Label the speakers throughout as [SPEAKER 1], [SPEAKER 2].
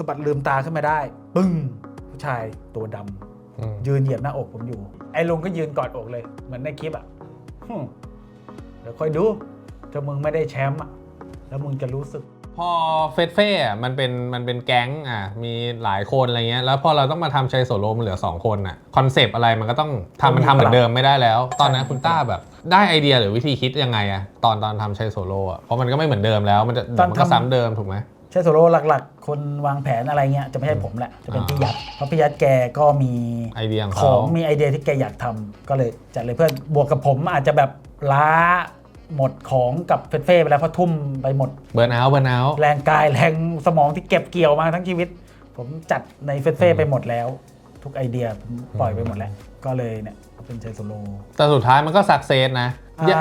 [SPEAKER 1] สะบัดลืมตาขึ้นมาได้ ปึ้ง ผู้ชายตัวดำ
[SPEAKER 2] อืม
[SPEAKER 1] ยืนเหยียบหน้าอกผมอยู่ ไอ้ลุงก็ยืนกอดอกเลย เหมือนในคลิปอะฮึ่มเดี๋ยวค่อยดูถ้ามึงไม่ได้แชมป์อะแล้วมึงจะรู้สึก
[SPEAKER 2] พอเฟสเฟ่อะมันเป็นมันเป็นแก๊งอะมีหลายคนอะไรเงี้ยแล้วพอเราต้องมาทำชัยโซโลมันเหลือ 2 คนอะคอนเซปต์อะไรมันก็ต้องทำมันทำเหมือนเดิมไม่ได้แล้ว ตอนนั้นคุณต้าแบบได้ไอเดียหรือวิธีคิดยังไงอะตอนตอนทำชัยโซโลอะเพราะมันก็ไม่เหมือนเดิมแล้วมันจะ
[SPEAKER 1] ตอน
[SPEAKER 2] มันก็
[SPEAKER 1] ทำ
[SPEAKER 2] ซ้ำเดิมถูกไหม
[SPEAKER 1] ใช่โซโล่หลักๆ คนวางแผนอะไรเงี้ยจะไม่ใช่ผมแหละ จะเป็น
[SPEAKER 2] อ่า
[SPEAKER 1] พี่ยัดเพราะพี่ยัดแกก็มี
[SPEAKER 2] ไอเดียของ
[SPEAKER 1] ข
[SPEAKER 2] เขา
[SPEAKER 1] องมีไอเดียที่แกอยากทำก็เลยจัดเลยเพื่อนบวกกับผมอาจจะแบบล้าหมดของกับเฟเฟ่ไปแล้วเพราะทุ่มไปหมด
[SPEAKER 2] เบิร์นเอาท์เบิร์นเอาท์
[SPEAKER 1] แรงกายแรงสมองที่เก็บเกี่ยวมาทั้งชีวิต ผมจัดในเฟเฟ่ไปหมดแล้ว ทุกไอเดียผมปล่อยไปหมดแล้วก็เลยเนี่ยเป็นเชยโซโล
[SPEAKER 2] แต่สุดท้ายมันก็สักเซสนะย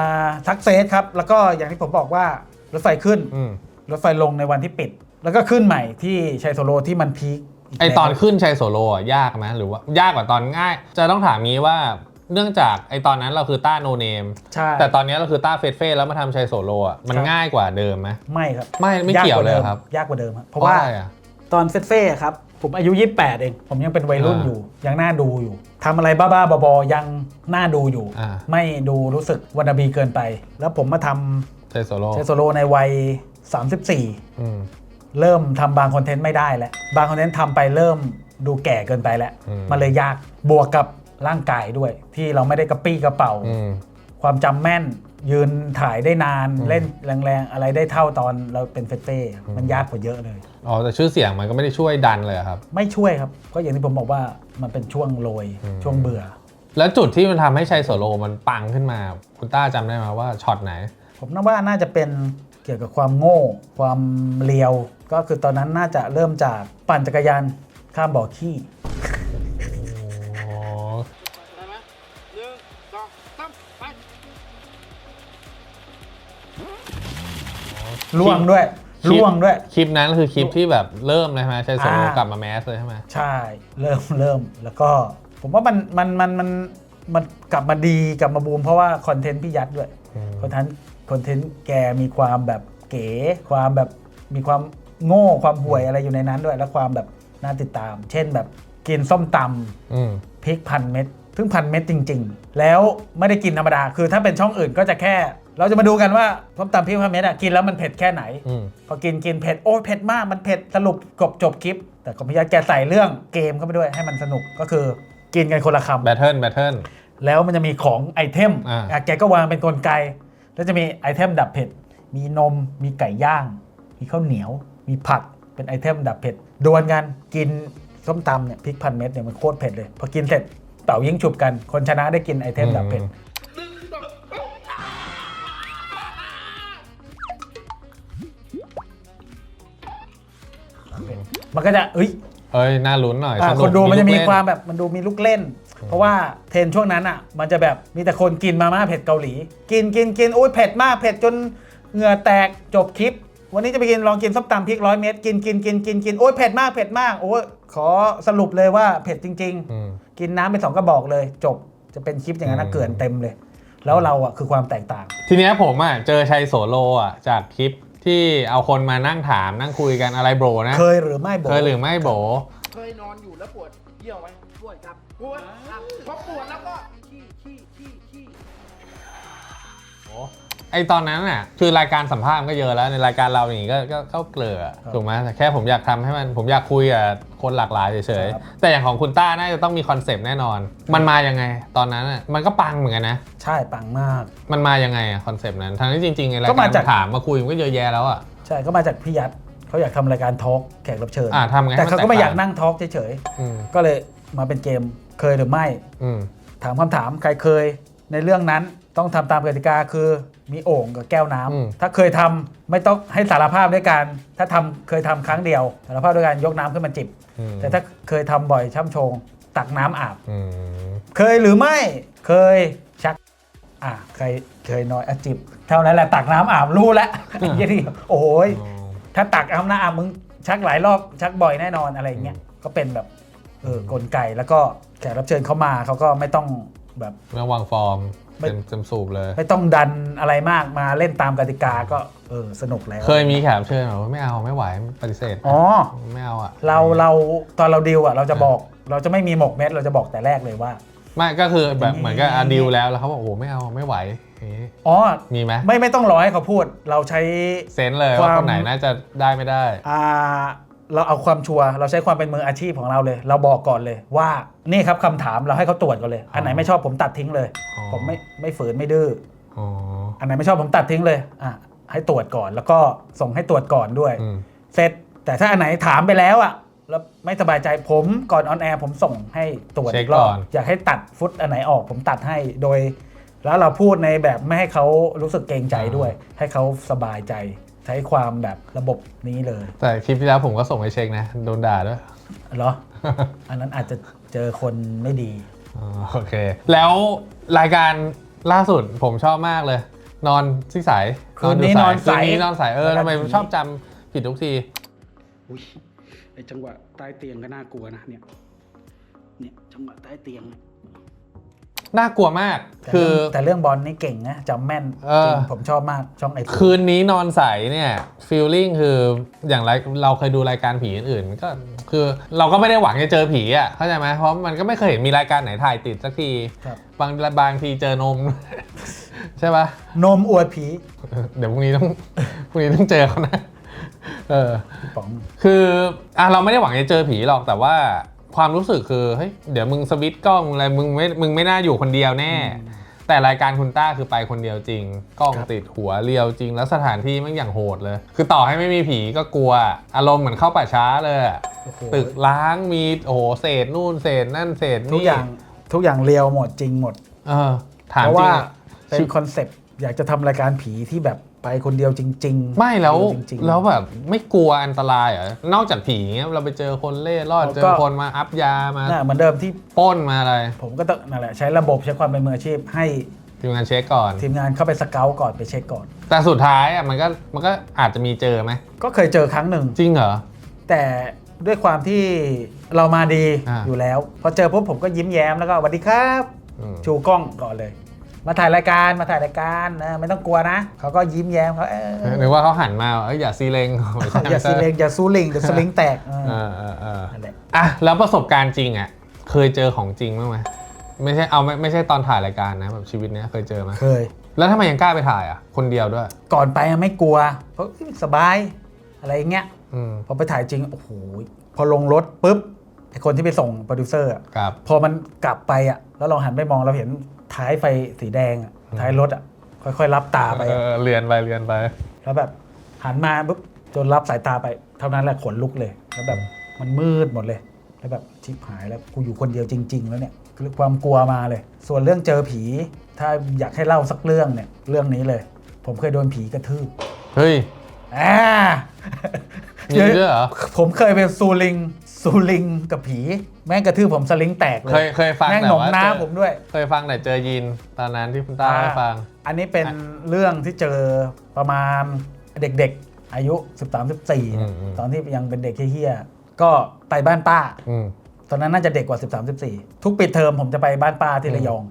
[SPEAKER 1] ทักเซสครับแล้วก็อย่างที่ผมบอกว่ารถไฟขึ้น
[SPEAKER 2] อืม
[SPEAKER 1] รถไฟลงในวันที่ปิด แล้วก็ขึ้นใหม่ที่ชัยโซโลที่มันพีคก
[SPEAKER 2] ไอตอน
[SPEAKER 1] แล้ว
[SPEAKER 2] ขึ้นชัยโซโลอะยากไหมหรือว่ายากกว่าตอนง่าย จะต้องถามงี้ว่าเนื่องจากไอตอนนั้นเราคือต้าโนเนม
[SPEAKER 1] ใช่
[SPEAKER 2] แต่ตอนนี้เราคือต้าเฟสเฟ่แล้วมาทำชัยโซโลอะมัน
[SPEAKER 1] ครับ
[SPEAKER 2] ง่ายกว่าเดิมไหม
[SPEAKER 1] ไม่ครับ
[SPEAKER 2] ไม่ไม่เกี่ยวเลยครับ
[SPEAKER 1] ยากกว่าเดิมครับเพราะว่า
[SPEAKER 2] ออไอะ
[SPEAKER 1] ตอนเฟสเฟ่ครับ ผมอายุ 28 เอง ผมยังเป็นวัยรุ่น
[SPEAKER 2] อ่า
[SPEAKER 1] อยู่ ยังน่าดูอยู่ทำอะไรบ้าๆบอๆยังน่าดูอยู่
[SPEAKER 2] อ่า
[SPEAKER 1] ไม่ดูรู้สึกวันนาบีเกินไป แล้วผมมาท
[SPEAKER 2] ชัยโซโลำ
[SPEAKER 1] เชโซโลในวัย 34
[SPEAKER 2] อืม
[SPEAKER 1] เริ่มทำบางคอนเทนต์ไม่ได้แล้ว บางคอนเทนต์ทำไปเริ่มดูแก่เกินไปแล้ว
[SPEAKER 2] อืม
[SPEAKER 1] มันเลยยากบวกกับร่างกายด้วย ที่เราไม่ได้กระปี้กระเป๋า
[SPEAKER 2] อืม
[SPEAKER 1] ความจำแม่นยืนถ่ายได้นาน
[SPEAKER 2] อืม
[SPEAKER 1] เล่นแรงๆ อะไรได้เท่าตอนเราเป็นเฟสเฟ่มันยากกว่าเยอะเลย
[SPEAKER 2] อ๋อ แต่ชื่อเสียงมันก็ไม่ได้ช่วยดันเลยอะครับ
[SPEAKER 1] ไม่ช่วยครับ ก็อย่างที่ผมบอกว่ามันเป็นช่วงโรย
[SPEAKER 2] อืม
[SPEAKER 1] ช่วงเบื่อ
[SPEAKER 2] แล้วจุดที่มันทำให้ชัยโซโลมันปังขึ้นมา คุณต้าจำได้ไหมว่าช็อตไหน
[SPEAKER 1] ผมนึกว่าน่าจะเป็นเกี่ยวกับความโง่ ความเลียว ก็คือตอนนั้นน่าจะเริ่มจากปั่นจักรยานข้ามบ่อขี้
[SPEAKER 2] อ๋อ
[SPEAKER 3] ได้ไหมหนึ่งสองสามไป
[SPEAKER 1] ล่วงด้วย
[SPEAKER 2] คลิป
[SPEAKER 1] ล่วงด้วย
[SPEAKER 2] คลิปนั้นคือคลิปที่แบบเริ่มเลยใช่ไหมชัยโซโล
[SPEAKER 1] อ่าก
[SPEAKER 2] กลับมาแมสเลยใช่ไหม
[SPEAKER 1] ใช่ เริ่มเริ่มแล้วก็ ผมว่ามันมันมันมันมันกลับมาดีกลับมาบูมเพราะว่าคอนเทนต์พี่ยัดด้วย
[SPEAKER 2] อืม
[SPEAKER 1] คอนเทนต์ คอนเทนต์แกมีความแบบเก๋ความแบบมีความโง่ความห่วยอะไรอยู่ในนั้นด้วย และความแบบน่าติดตาม เช่นแบบกินส้มตำ
[SPEAKER 2] อืม
[SPEAKER 1] พริกพันเม็ดซึ่งพันเม็ดจริง ๆ แล้วไม่ได้กินธรรมดา คือถ้าเป็นช่องอื่นก็จะแค่ เราจะมาดูกันว่าส้มตำพริกพันเม็ดอะกินแล้วมันเผ็ดแค่ไหน
[SPEAKER 2] อืม
[SPEAKER 1] พอกินกินเผ็ดโอ้ยเผ็ดมากมันเผ็ดสรุปจบจบคลิป แต่ของพิยาแกใส่เรื่องเกมเข้าไปด้วยให้มันสนุกก็คือกินกันคนละคำ
[SPEAKER 2] แบทเทิลแบทเทิล
[SPEAKER 1] แล้วมันจะมีของไอเทม
[SPEAKER 2] อ่า
[SPEAKER 1] อะแกก็วางเป็นกลไก แล้วจะมีไอเทมดับเผ็ด มีนม มีไก่ย่าง มีข้าวเหนียว มีผัก เป็นไอเทมดับเผ็ดดวลกัน กินส้มตำเนี่ยพริกพันเม็ดเนี่ยมันโคตรเผ็ดเลย พอกินเสร็จเต่ายิงฉุบกัน คนชนะได้กินไอเทมดับเผ็ด มันก็จะเอ้ย
[SPEAKER 2] เอ้ย น่าลุ้นหน่อย
[SPEAKER 1] อะ
[SPEAKER 2] สก
[SPEAKER 1] คนดูมันจะมี
[SPEAKER 2] ลูกเล่
[SPEAKER 1] ความแบบมันดูมีลูกเล่น เพราะว่าเทรนด์ช่วงนั้นอะมันจะแบบมีแต่คนกินมาม่าเผ็ดเกาหลี กินกินกินโอ้ยเผ็ดมากเผ็ดจนเหงื่อแตกจบคลิป วันนี้จะไปกินลองกินส้มตำพริกร้อยเม็ดกินกินกินกินกินโอ้ยเผ็ดมากเผ็ดมากโอ้ยขอสรุปเลยว่าเผ็ดจริง
[SPEAKER 2] อืม
[SPEAKER 1] ๆกินน้ำไปสองกระบอกเลย จบจะเป็นคลิปอย่างนั้นนะ
[SPEAKER 2] อืม
[SPEAKER 1] เกลื่อนเต็มเลย แล้วเราอะคือความแตกต่าง
[SPEAKER 2] ทีเนี้ยผมอะเจอชัยโสโลอะจากคลิปที่เอาคนมานั่งถามนั่งคุยกันอะไรโบรนะ
[SPEAKER 1] เคยหรือไม่โบ
[SPEAKER 2] เคยหรือไม่โบ
[SPEAKER 3] เคยนอนอยู่แล้วปวดเยี่ยวไหม ปวดครับปวดครับพอปวดแล้วก็ขี้ขี้ขี้ขี้
[SPEAKER 2] ไอตอนนั้นน่ะคือรายการสัมภาษณ์มันก็เยอะแล้วในรายการเราอย่างงี้ก็ก็เข้าเกลือถูกไหมแต่แค่ผมอยากทำให้มันผมอยากคุยกับคนหลากหลายเฉยๆแต่อย่างของคุณต้าน่าจะต้องมีคอนเซปต์แน่นอน มันมายังไง ตอนนั้นอะมันก็ปังเหมือนกันนะ
[SPEAKER 1] ใช่ปังมาก
[SPEAKER 2] มันมายังไงอะคอนเซปต์นั้นทั้งที่จริงๆในราย
[SPEAKER 1] ก็
[SPEAKER 2] กา
[SPEAKER 1] มาจาก
[SPEAKER 2] รถามมาคุยมันก็เยอะแยะแล้วอะ
[SPEAKER 1] ใช่ก็มาจากพี่ยัดเขาอยากทำรายการทอล์กแขกรับเชิญ
[SPEAKER 2] อ่าทำไง
[SPEAKER 1] แต่
[SPEAKER 2] ให้
[SPEAKER 1] เขา
[SPEAKER 2] น
[SPEAKER 1] ก็ไม่อยาก
[SPEAKER 2] ต่ง
[SPEAKER 1] นั่งทอล์กเฉย
[SPEAKER 2] อืม
[SPEAKER 1] ๆก็เลยมาเป็นเกม เคยหรือไม่
[SPEAKER 2] อืม
[SPEAKER 1] ถามคำถามใครเคยในเรื่องนั้นต้องทำตามกติกาคือมีโอ่งกับแก้วน้ำ
[SPEAKER 2] อืม
[SPEAKER 1] ถ้าเคยทำไม่ต้องให้สารภาพด้วยการถ้าทำเคยทำครั้งเดียว สารภาพด้วยการยกน้ำขึ้นมาจิบ
[SPEAKER 2] อืม
[SPEAKER 1] แต่ถ้าเคยทำบ่อยช่ำชองตักน้ำอาบ
[SPEAKER 2] อืม
[SPEAKER 1] เคยหรือไม่เคยชัก อ่าเคยเคยน้อยอะจิบ เท่านั้นแหละตักน้ำอาบรู้แล้วไอ้เหี้ยที่โอ้ย
[SPEAKER 2] อ๋อ
[SPEAKER 1] ถ้าตักเอาหน้าอาบมึงชักหลายรอบชักบ่อยแน่นอนอะไรอย่างเงี้ยก็เป็นแบบเออกลไกแล้วก็ แขกรับเชิญเขามาเขาก็ไม่ต้องแบบ
[SPEAKER 2] เรื่องวางฟอร์ม
[SPEAKER 1] ไม่
[SPEAKER 2] เต็มเต็มสูบเลย
[SPEAKER 1] ไม่ต้องดันอะไรมากมาเล่นตามกติกาก็เออสนุกแล้ว
[SPEAKER 2] เคยมีแขกรับเชิญบอกว่าไม่เอาไม่ไหวปฏิเสธ
[SPEAKER 1] อ๋อ
[SPEAKER 2] ไม่เอาอะ
[SPEAKER 1] เราเราตอนเราดิวอะเราจะบอกเราจะไม่มีหมกเม็ดเราจะบอกแต่แรกเลยว่า
[SPEAKER 2] ไม่ก็คือแบบ
[SPEAKER 1] อย่างนี้
[SPEAKER 2] เหมือนกับอะดิวแล้วแล้วเขาบอกโอ้โหไม่เอาไม่ไหวอย่างงี้
[SPEAKER 1] อ๋อ
[SPEAKER 2] มีไหม
[SPEAKER 1] ไม่ไม่ต้องรอให้เขาพูด เราใช้
[SPEAKER 2] เซนส์เลย
[SPEAKER 1] ควา
[SPEAKER 2] ว่ามคนไหนน่าจะได้ไม่ได้
[SPEAKER 1] อ่า เราเอาความชัวร์เราใช้ความเป็นมืออาชีพของเราเลย เราบอกก่อนเลยว่านี่ครับคำถามเราให้เขาตรวจก่อนเลย อันไหนไม่ชอบผมตัดทิ้งเลย
[SPEAKER 2] อ๋อ
[SPEAKER 1] ผมไม่ไม่ฝืนไม่ดื้อ
[SPEAKER 2] อ๋อ
[SPEAKER 1] อันไหนไม่ชอบผมตัดทิ้งเลยอะให้ตรวจก่อนแล้วก็ส่งให้ตรวจก่อนด้วย
[SPEAKER 2] อืม
[SPEAKER 1] เสร็จแต่ถ้าอันไหนถามไปแล้วอะแล้วไม่สบายใจผมก่อนออนแอร์ผมส่งให้ตรวจ
[SPEAKER 2] เช็ค
[SPEAKER 1] อีกรอบ
[SPEAKER 2] ก่อน
[SPEAKER 1] อยากให้ตัดฟุตอันไหนออกผมตัดให้โดย แล้วเราพูดในแบบไม่ให้เขารู้สึกเกรงใจด้วย ให้เขาสบายใจ ใช้ความแบบระบบนี้เลย
[SPEAKER 2] แต่คลิปที่แล้วผมก็ส่งไปเช็คนะ โดนด่าด้วย
[SPEAKER 1] เหรอ อันนั้นอาจจะเจอคนไม่ดี
[SPEAKER 2] อ๋อโอเค แล้วรายการล่าสุดผมชอบมากเลย นอนที่สาย
[SPEAKER 1] คืนนี้
[SPEAKER 2] ยู่
[SPEAKER 1] นอนสาย
[SPEAKER 2] คืนนี้นอนสายเออ
[SPEAKER 1] แล้วก็
[SPEAKER 2] ทำไม
[SPEAKER 1] ผี
[SPEAKER 2] ชอบจำผิดทุกที
[SPEAKER 4] อุ้ยไอจังหวะใต้เตียงก็น่ากลัวนะเนี่ย เนี่ยจังหวะใต้เตียงเนี่ย
[SPEAKER 2] น่ากลัวมาก
[SPEAKER 1] แต่
[SPEAKER 2] คือ
[SPEAKER 1] เรื่องแต่เรื่องบอลนี่เก่งนะจำแม่น
[SPEAKER 2] เออ
[SPEAKER 1] จริงผมชอบมากช่องไอที
[SPEAKER 2] คืนนี้นอนใสเนี่ยฟีลลิ่งคืออย่างไรเราเคยดูรายการผีอื่นๆก็คือเราก็ไม่ได้หวังจะเจอผีอะเข้าใจไหมเพราะมันก็ไม่เคยเห็นมีรายการไหนถ่ายติดสักที
[SPEAKER 1] ครับ
[SPEAKER 2] บางบางทีเจอนม ใช่ปะ
[SPEAKER 1] นมอวดผี
[SPEAKER 2] เดี๋ยวพรุ่งนี้ต้องพรุ่งนี้ต้องเจอเขานะเออ
[SPEAKER 1] พี่ป๋อง
[SPEAKER 2] คืออะเราไม่ได้หวังจะเจอผีหรอกแต่ว่า ความรู้สึกคือเฮ้ยเดี๋ยวมึงสวิตช์กล้องอะไรมึงไม่มึงไม่น่าอยู่คนเดียวแน่ แต่รายการคุณต้าคือไปคนเดียวจริง กล้อง
[SPEAKER 1] ครับ
[SPEAKER 2] ติดหัวเรียวจริง แล้วสถานที่มันอย่างโหดเลย คือต่อให้ไม่มีผีก็กลัว อารมณ์เหมือนเข้าป่าช้าเลยอะ
[SPEAKER 1] โอ้โห
[SPEAKER 2] ตึกล้างมีโอ้โหเศษนู่นเศษนั่นเศษ
[SPEAKER 1] ทุก
[SPEAKER 2] นี่
[SPEAKER 1] อย่างทุกอย่างเรียวหมดจริงหมด
[SPEAKER 2] เออถาม
[SPEAKER 1] เพราะ
[SPEAKER 2] จริ
[SPEAKER 1] ว่าง
[SPEAKER 2] อะ
[SPEAKER 1] เป็น
[SPEAKER 2] ชีวิต
[SPEAKER 1] คอนเซปต์ อยากจะทำรายการผีที่แบบไปคนเดียวจริง ๆ
[SPEAKER 2] ไม่แล้ว
[SPEAKER 1] จริงๆ
[SPEAKER 2] แล้วแบบไม่กลัวอันตรายเหรอนอกจากผีเงี้ยเราไปเจอคนเล่ร่อน
[SPEAKER 1] แล้วก็
[SPEAKER 2] เจอคนมาอัพยามา
[SPEAKER 1] น่ะเหมือนเดิมที่
[SPEAKER 2] ปล้นมาอะไร
[SPEAKER 1] ผมก็ต้องนั่นแหละใช้ระบบใช้ความเป็นมืออาชีพ ให้
[SPEAKER 2] ทีมงานเช็คก่อน
[SPEAKER 1] ทีมงานเข้าไปสเกลก่อนไปเช็คก่อน
[SPEAKER 2] แต่สุดท้ายอะมันก็มันก็อาจจะมีเจอไหม
[SPEAKER 1] ก็เคยเจอครั้งหนึ่ง
[SPEAKER 2] จริงเหรอ
[SPEAKER 1] แต่ด้วยความที่เรามาดี
[SPEAKER 2] อ่า
[SPEAKER 1] อยู่แล้ว พอเจอปุ๊บผมก็ยิ้มแย้มแล้วก็สวัสดีครับ
[SPEAKER 2] อืม
[SPEAKER 1] ชูกล้องก่อนเลย มาถ่ายรายการมาถ่ายรายการเออไม่ต้องกลัวนะเขาก็ยิ้มแย้มเขาเออ
[SPEAKER 2] นึกว่าเขาหันมาเอ้ยอย่าซีเลงไม่ใช่
[SPEAKER 1] อย่าซีเลงอย่าซูลิงเดี๋ยวสลิงแตกเออ
[SPEAKER 2] เออเออเออ
[SPEAKER 1] นั่นแหละ
[SPEAKER 2] อะแล้วประสบการณ์จริงอะเคยเจอของจริงบ้างไหมไม่ใช่เอาไม่ไม่ใช่ตอนถ่ายรายการนะแบบชีวิตเนี้ยเคยเจอไหม
[SPEAKER 1] เคย
[SPEAKER 2] แล้วทำไมยังกล้าไปถ่ายอะ คนเดียวด้วย
[SPEAKER 1] ก่อนไปอะไม่กลัว เพราะสบายอะไรอย่างเงี้ย
[SPEAKER 2] อืม
[SPEAKER 1] พอไปถ่ายจริงโอ้โหพอลงรถปุ๊บไอคนที่ไปส่งโปรดิวเซอร์อะ
[SPEAKER 2] ครับ
[SPEAKER 1] พอมันกลับไปอะแล้วเราหันไปมองเราเห็น ท้ายไฟสีแดงอะท้ายรถอะค่อยๆรับตาไป
[SPEAKER 2] เอ
[SPEAKER 1] อะ
[SPEAKER 2] อเรียนไปเรียนไป
[SPEAKER 1] แล้วแบบหันมาปุ๊บจนรับสายตาไป เท่านั้นแหละขนลุกเลย แล้วแบบมันมืดหมดเลย แล้วแบบชิบหายแล้วกูอยู่คนเดียวจริง ๆ แล้วเนี่ยคือความกลัวมาเลย ส่วนเรื่องเจอผี ถ้าอยากให้เล่าสักเรื่องเนี่ยเรื่องนี้เลย ผมเคยโดนผีกระทืบ
[SPEAKER 2] เฮ้ย
[SPEAKER 1] อ่า
[SPEAKER 2] มีด้วยเหรอ
[SPEAKER 1] ผมเคยเป็นซูลิง ซูลิงกับผี แม่งกระทืบผมสลิงแตกเลย
[SPEAKER 2] เคยเคยฟัง
[SPEAKER 1] แม่ง
[SPEAKER 2] แต่
[SPEAKER 1] หนม
[SPEAKER 2] ว่า
[SPEAKER 1] น้า
[SPEAKER 2] เจอ
[SPEAKER 1] ผมด้วย
[SPEAKER 2] เคยฟังแต่เจอยินตอนนั้นที่คุณต้าให้ฟัง
[SPEAKER 1] อันนี้เป็นเรื่องที่เจอประมาณเด็กๆ อายุ 13 14เนี่ย
[SPEAKER 2] อืม
[SPEAKER 1] ตอนที่ยังเป็นเด็กเฮี้ยๆก็ไปบ้านป้า
[SPEAKER 2] อืม
[SPEAKER 1] ตอนนั้นน่าจะเด็กกว่า 13 14 ทุกปิดเทอมผมจะไปบ้านป้าที่ระยอง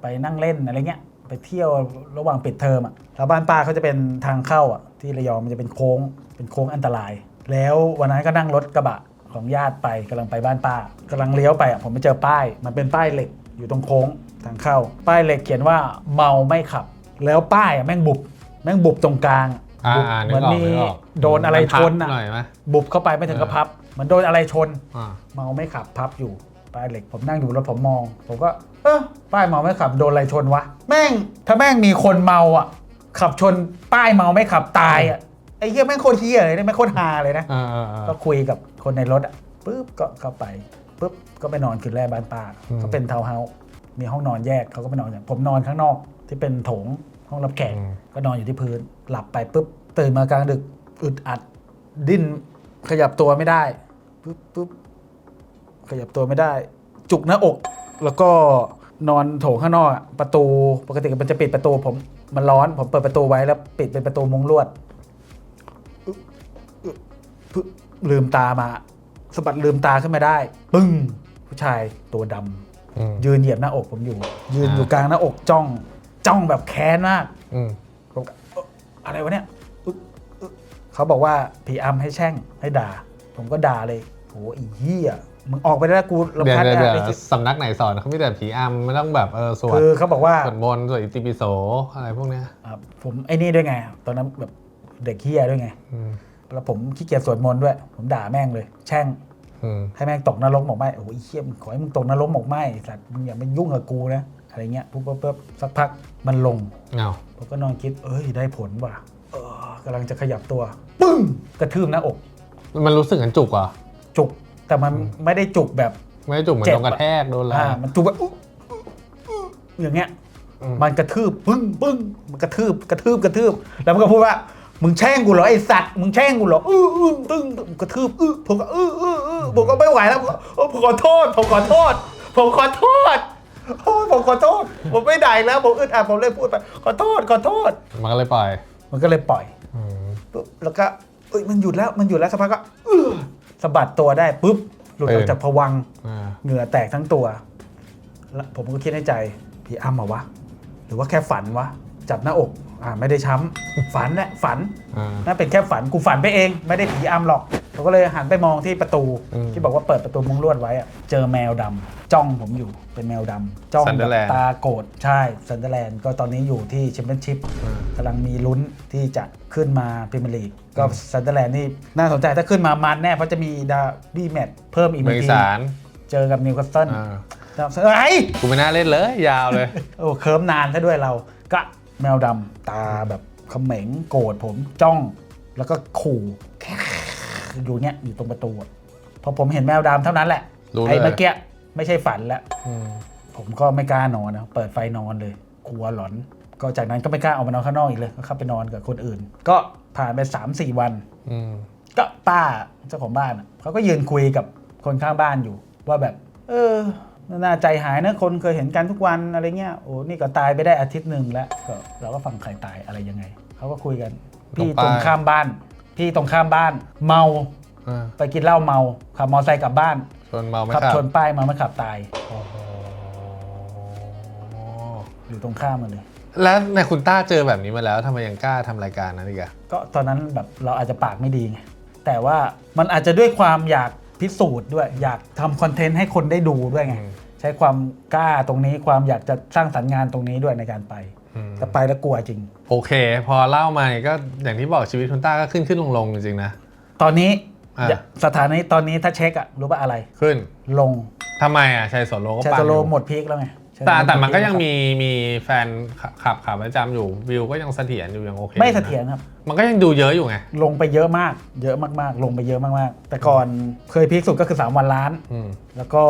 [SPEAKER 1] ไปนั่งเล่นอะไรเงี้ย ไปเที่ยวระหว่างปิดเทอมอะแล้วบ้านป้าเขาจะเป็นทางเข้าอะที่ระยองมันจะเป็นโค้ง เป็นโค้งอันตราย แล้ววันนั้นก็นั่งรถกระบะ ของญาติไปกำลังไปบ้านป้ากำลังเลี้ยวไปอะผมไปเจอป้าย มันเป็นป้ายเหล็กอยู่ตรงโค้งทางเข้า ป้ายเหล็กเขียนว่าเมาไม่ขับ แล้วป้ายอะแม่งบุบแม่งบุบตรงกลาง
[SPEAKER 2] อ่า
[SPEAKER 1] บุบ
[SPEAKER 2] อ่า
[SPEAKER 1] เห
[SPEAKER 2] นึ
[SPEAKER 1] มื
[SPEAKER 2] กออก
[SPEAKER 1] มี
[SPEAKER 2] นึกออก
[SPEAKER 1] โดนอะไรชน
[SPEAKER 2] มัพั
[SPEAKER 1] อะ
[SPEAKER 2] บหน่อยไหม
[SPEAKER 1] บุบเข้าไปไม่ถึงกับพับเหมือนโดนอะไรชน
[SPEAKER 2] อ่า
[SPEAKER 1] เมาไม่ขับพับอยู่ป้ายเหล็กผมนั่งอยู่รถผมมอง ผมก็เออป้ายเมาไม่ขับโดนอะไรชนวะแม่งถ้าแม่งมีคนเมาอะขับชนป้ายเมาไม่ขับตายอะ ไอ้เหี้ยแม่งโคตรเหี้ยเลยนะแม่งโคตรฮาเลยนะ
[SPEAKER 2] อ่าอ่าอ่า
[SPEAKER 1] ก็คุยกับคนในรถอะปุ๊บก็เข้าไปปุ๊บก็ไปนอนคืนแรกบ้านป้า
[SPEAKER 2] อืม
[SPEAKER 1] ก็เป็นทาวน์เฮาส์มีห้องนอนแยกเขาก็ไปนอนอย่างผมนอนข้างนอกที่เป็นโถงห้องรับแขก
[SPEAKER 2] อืม
[SPEAKER 1] ก็นอนอยู่ที่พื้น หลับไปปุ๊บตื่นมากลางดึกอึดอัด ดิ้นขยับตัวไม่ได้ปุ๊บปุ๊บขยับตัวไม่ได้ จุกหน้าอก แล้วก็นอนโถงข้างนอกอะประตูปกติมันจะปิดประตูผมมันร้อนผมเปิดประตูไว้แล้วปิดเป็นประตูมุงลวด ลืมตามาสะบัดลืมตาขึ้นมาได้ ปึ้ง ผู้ชายตัวดำ
[SPEAKER 2] อืม
[SPEAKER 1] ยืนเหยียบหน้าอกผมอยู่ ยืนอยู่
[SPEAKER 2] อ่าก
[SPEAKER 1] ลางหน้าอกจ้อง จ้องแบบแค้นมาก
[SPEAKER 2] อืม
[SPEAKER 1] ผมก็เอ๊ะอะไรวะเนี่ยอึ๊บอึ๊บเขาบอกว่าผีอำให้แช่งให้ด่า ผมก็ด่าเลยโอ้อีเหี้ยมึงออกไปได้แล้วกู
[SPEAKER 2] เดี๋ยว
[SPEAKER 1] รำคาญ
[SPEAKER 2] เดี๋ยว
[SPEAKER 1] อะ
[SPEAKER 2] เดี๋ยว
[SPEAKER 1] ไปคิด
[SPEAKER 2] สำนักไหนสอนเขาไม่แต่ผีอำไม่ต้องแบบเออสวด
[SPEAKER 1] คือเขาบอกว่า
[SPEAKER 2] สวดมนต์สวดอิติปิโสอะไรพวกเนี้ย
[SPEAKER 1] อ่าผมไอ้นี่ด้วยไง ตอนนั้นแบบเด็กเฮียด้วยไง
[SPEAKER 2] อืม
[SPEAKER 1] แล้วผมขี้เกียจสวดมนต์ด้วย ผมด่าแม่งเลย แช่ง
[SPEAKER 2] อืม
[SPEAKER 1] ให้แม่งตกนรกหมกไหมโอ้ยเชี่ยมงขอให้มึงตกนรกหมกไหมไอ้สัตว์มึงอย่ามายุ่งกับกูนะอะไรเงี้ยปุ๊บปุ๊บปุ๊บสักพักมันลง
[SPEAKER 2] เอา
[SPEAKER 1] ผมก็นอนคิด เอ้ยได้ผลว่ะเออกำลังจะขยับตัว ปึ้งกระทืบหน้าอก
[SPEAKER 2] มันรู้สึกกันจุกเหรอะ
[SPEAKER 1] จุกแต่มันไม่ได้จุกแบบ
[SPEAKER 2] ไม่ได้จุกเหมือน
[SPEAKER 1] เจ็บ
[SPEAKER 2] โดนกระแทกโดนอะไร
[SPEAKER 1] อ่ามันจุกแบบอุ๊อุ๊อุ๊อย่างเงี้ย
[SPEAKER 2] อืม
[SPEAKER 1] มันกระทืบปึ้งปึ้งมันกระทืบกระทืบกระทืบ แล้วมันก็พูดว่า มึงแช่งกูเหรอไอสัตว์มึงแช่งกูเหรออื้ออื้อตึ้งกระทืบอื้อผมก็อื้ออื้ออื้อผมก็ไม่ไหวแล้วผมก็โอ้ผมขอโทษ ผมขอโทษ ผมขอโทษโอ้ยผมขอโทษ ผมไม่ได้แล้วผมอึดอัดผมเลยพูดไปขอโทษขอโทษ
[SPEAKER 2] มันก็เลยปล่อย
[SPEAKER 1] มันก็เลยปล่อย
[SPEAKER 2] อืม
[SPEAKER 1] ปุ๊บแล้วก็เอ้ยมันหยุดแล้วมันหยุดแล้วสักพักก็อื้อสะบัดตัวได้ปุ๊บหลุดออกจากผวังค์
[SPEAKER 2] อ่า
[SPEAKER 1] เหงื่อแตกทั้งตัวแล้วผมก็คิดในใจพี่อ้ำเหรอวะ หรือว่าแค่ฝันวะ จับหน้าอก อ่าไม่ได้ช้ำฝันแหละฝัน
[SPEAKER 2] อ่า
[SPEAKER 1] นั่นเป็นแค่ฝันกูฝันไปเอง ไม่ได้ผีอ้ำหรอกผมก็เลยหันไปมองที่ประตู
[SPEAKER 2] อืม
[SPEAKER 1] ที่บอกว่าเปิดประตูมุ้งลวดไว้อะเจอแมวดำจ้องผมอยู่เป็นแมวดำจ้องแบบ
[SPEAKER 2] Sunderland
[SPEAKER 1] ตาโกรธใช่ซันเดอร์แลนด์ก็ตอนนี้อยู่ที่แชมเปี้ยนชิพ
[SPEAKER 2] อ่ากำ
[SPEAKER 1] ลังมีลุ้นที่จะขึ้นมาพรีเมียร์ลีกก็ซันเดอร์แลนด์นี่น่าสนใจถ้าขึ้นมามันแน่ เพราะจะมีดาบี้แมตช์เพิ่มอีกห
[SPEAKER 2] เมื
[SPEAKER 1] นึ่
[SPEAKER 2] อง
[SPEAKER 1] ง
[SPEAKER 2] อี
[SPEAKER 1] ทีม
[SPEAKER 2] สาร
[SPEAKER 1] เจอกับนิวคาสเซิล
[SPEAKER 2] อ่า
[SPEAKER 1] นะครับเอ้ย
[SPEAKER 2] กูไม่น่าเล่นเลย ยาวเลย
[SPEAKER 1] โอ้เคิร์มนานซะด้วยเราก็ แมวดำตาแบบเขม็งโกรธผมจ้อง แล้วก็ขู่อยู่เนี้ยอยู่ตรงประตูอะพอผมเห็นแมวดำเท่านั้นแหละ
[SPEAKER 2] รู้เลย
[SPEAKER 1] ไอ้เมื่อกี้ไม่ใช่ฝันแล้ว
[SPEAKER 2] อืม
[SPEAKER 1] ผมก็ไม่กล้านอนนะเปิดไฟนอนเลยกลัวหลอน ก็จากนั้นก็ไม่กล้าออกมานอนข้างนอกอีกเลยก็เข้าไปนอนกับคนอื่น ก็ผ่านไป3าสี่วัน
[SPEAKER 2] อืม
[SPEAKER 1] ก็ป้าเจ้าของบ้านอะเขาก็ยืนคุยกับคนข้างบ้านอยู่ ว่าแบบ เออ น่าใจหายนะคนเคยเห็นกันทุกวันอะไรเงี้ยโอ้นี่ก็ตายไปได้อาทิตย์หนึ่งแล้วก็เราก็ฟังใครตายอะไรยังไงเขาก็คุยกันพี่ตรงข้ามบ้าน พี่ตรงข้ามบ้าน เมา
[SPEAKER 2] อ่า
[SPEAKER 1] ไปกินเหล้าเมาขับมอเตอร์ไซค์กลับบ้าน
[SPEAKER 2] ชนเมาไหม
[SPEAKER 1] ขับ
[SPEAKER 2] ครับ
[SPEAKER 1] ชนป้ายมาไม่ขับตาย
[SPEAKER 2] โอ้โห
[SPEAKER 1] อยู่ตรงข้ามมาเลย
[SPEAKER 2] แล้วในคุณต้าเจอแบบนี้มาแล้วทำไมยังกล้าทำรายการนั้นอีกอะ
[SPEAKER 1] ก็ตอนนั้นแบบเราอาจจะปากไม่ดีไงแต่ว่ามันอาจจะด้วยความอยาก พิสูจน์ด้วย อยากทำคอนเทนต์ให้คนได้ดูด้วยไง ใช้ความกล้าตรงนี้ความอยากจะสร้างสรรค์งานตรงนี้ด้วยในการไป
[SPEAKER 2] อืม
[SPEAKER 1] แต่ไปแล้วกลัวจริง
[SPEAKER 2] โอเค พอเล่ามาเนี่ยก็อย่างที่บอกชีวิตคุณต้าก็ขึ้นขึ้นลงลงจริงๆนะ
[SPEAKER 1] ตอนนี้
[SPEAKER 2] อะ
[SPEAKER 1] สถานีตอนนี้ถ้าเช็คอะรู้ว่าอะไร
[SPEAKER 2] ขึ้น
[SPEAKER 1] ลง
[SPEAKER 2] ทำไมอะชัยโสโลก็
[SPEAKER 1] ชา
[SPEAKER 2] ปัง
[SPEAKER 1] โต
[SPEAKER 2] อ
[SPEAKER 1] โล
[SPEAKER 2] ยู่
[SPEAKER 1] หมดพีคแล้วไงชัยโซ
[SPEAKER 2] แต่
[SPEAKER 1] โล
[SPEAKER 2] แต่มันก็
[SPEAKER 1] หดพีค
[SPEAKER 2] ยัง
[SPEAKER 1] แล้ว
[SPEAKER 2] มีมีแฟนขับขับขับประจำอยู่วิวก็ยังเสถียรอยู่ยังโอเค
[SPEAKER 1] ไม่เสถียรครับ
[SPEAKER 2] มันก็ยังดูเยอะอยู่ไง
[SPEAKER 1] ลงไปเยอะมาก เยอะมากๆ ลงไปเยอะมากๆ แต่ก่อนเคยพีคสุดก็คือ 3 วันล้าน
[SPEAKER 2] อืม
[SPEAKER 1] แล้วก็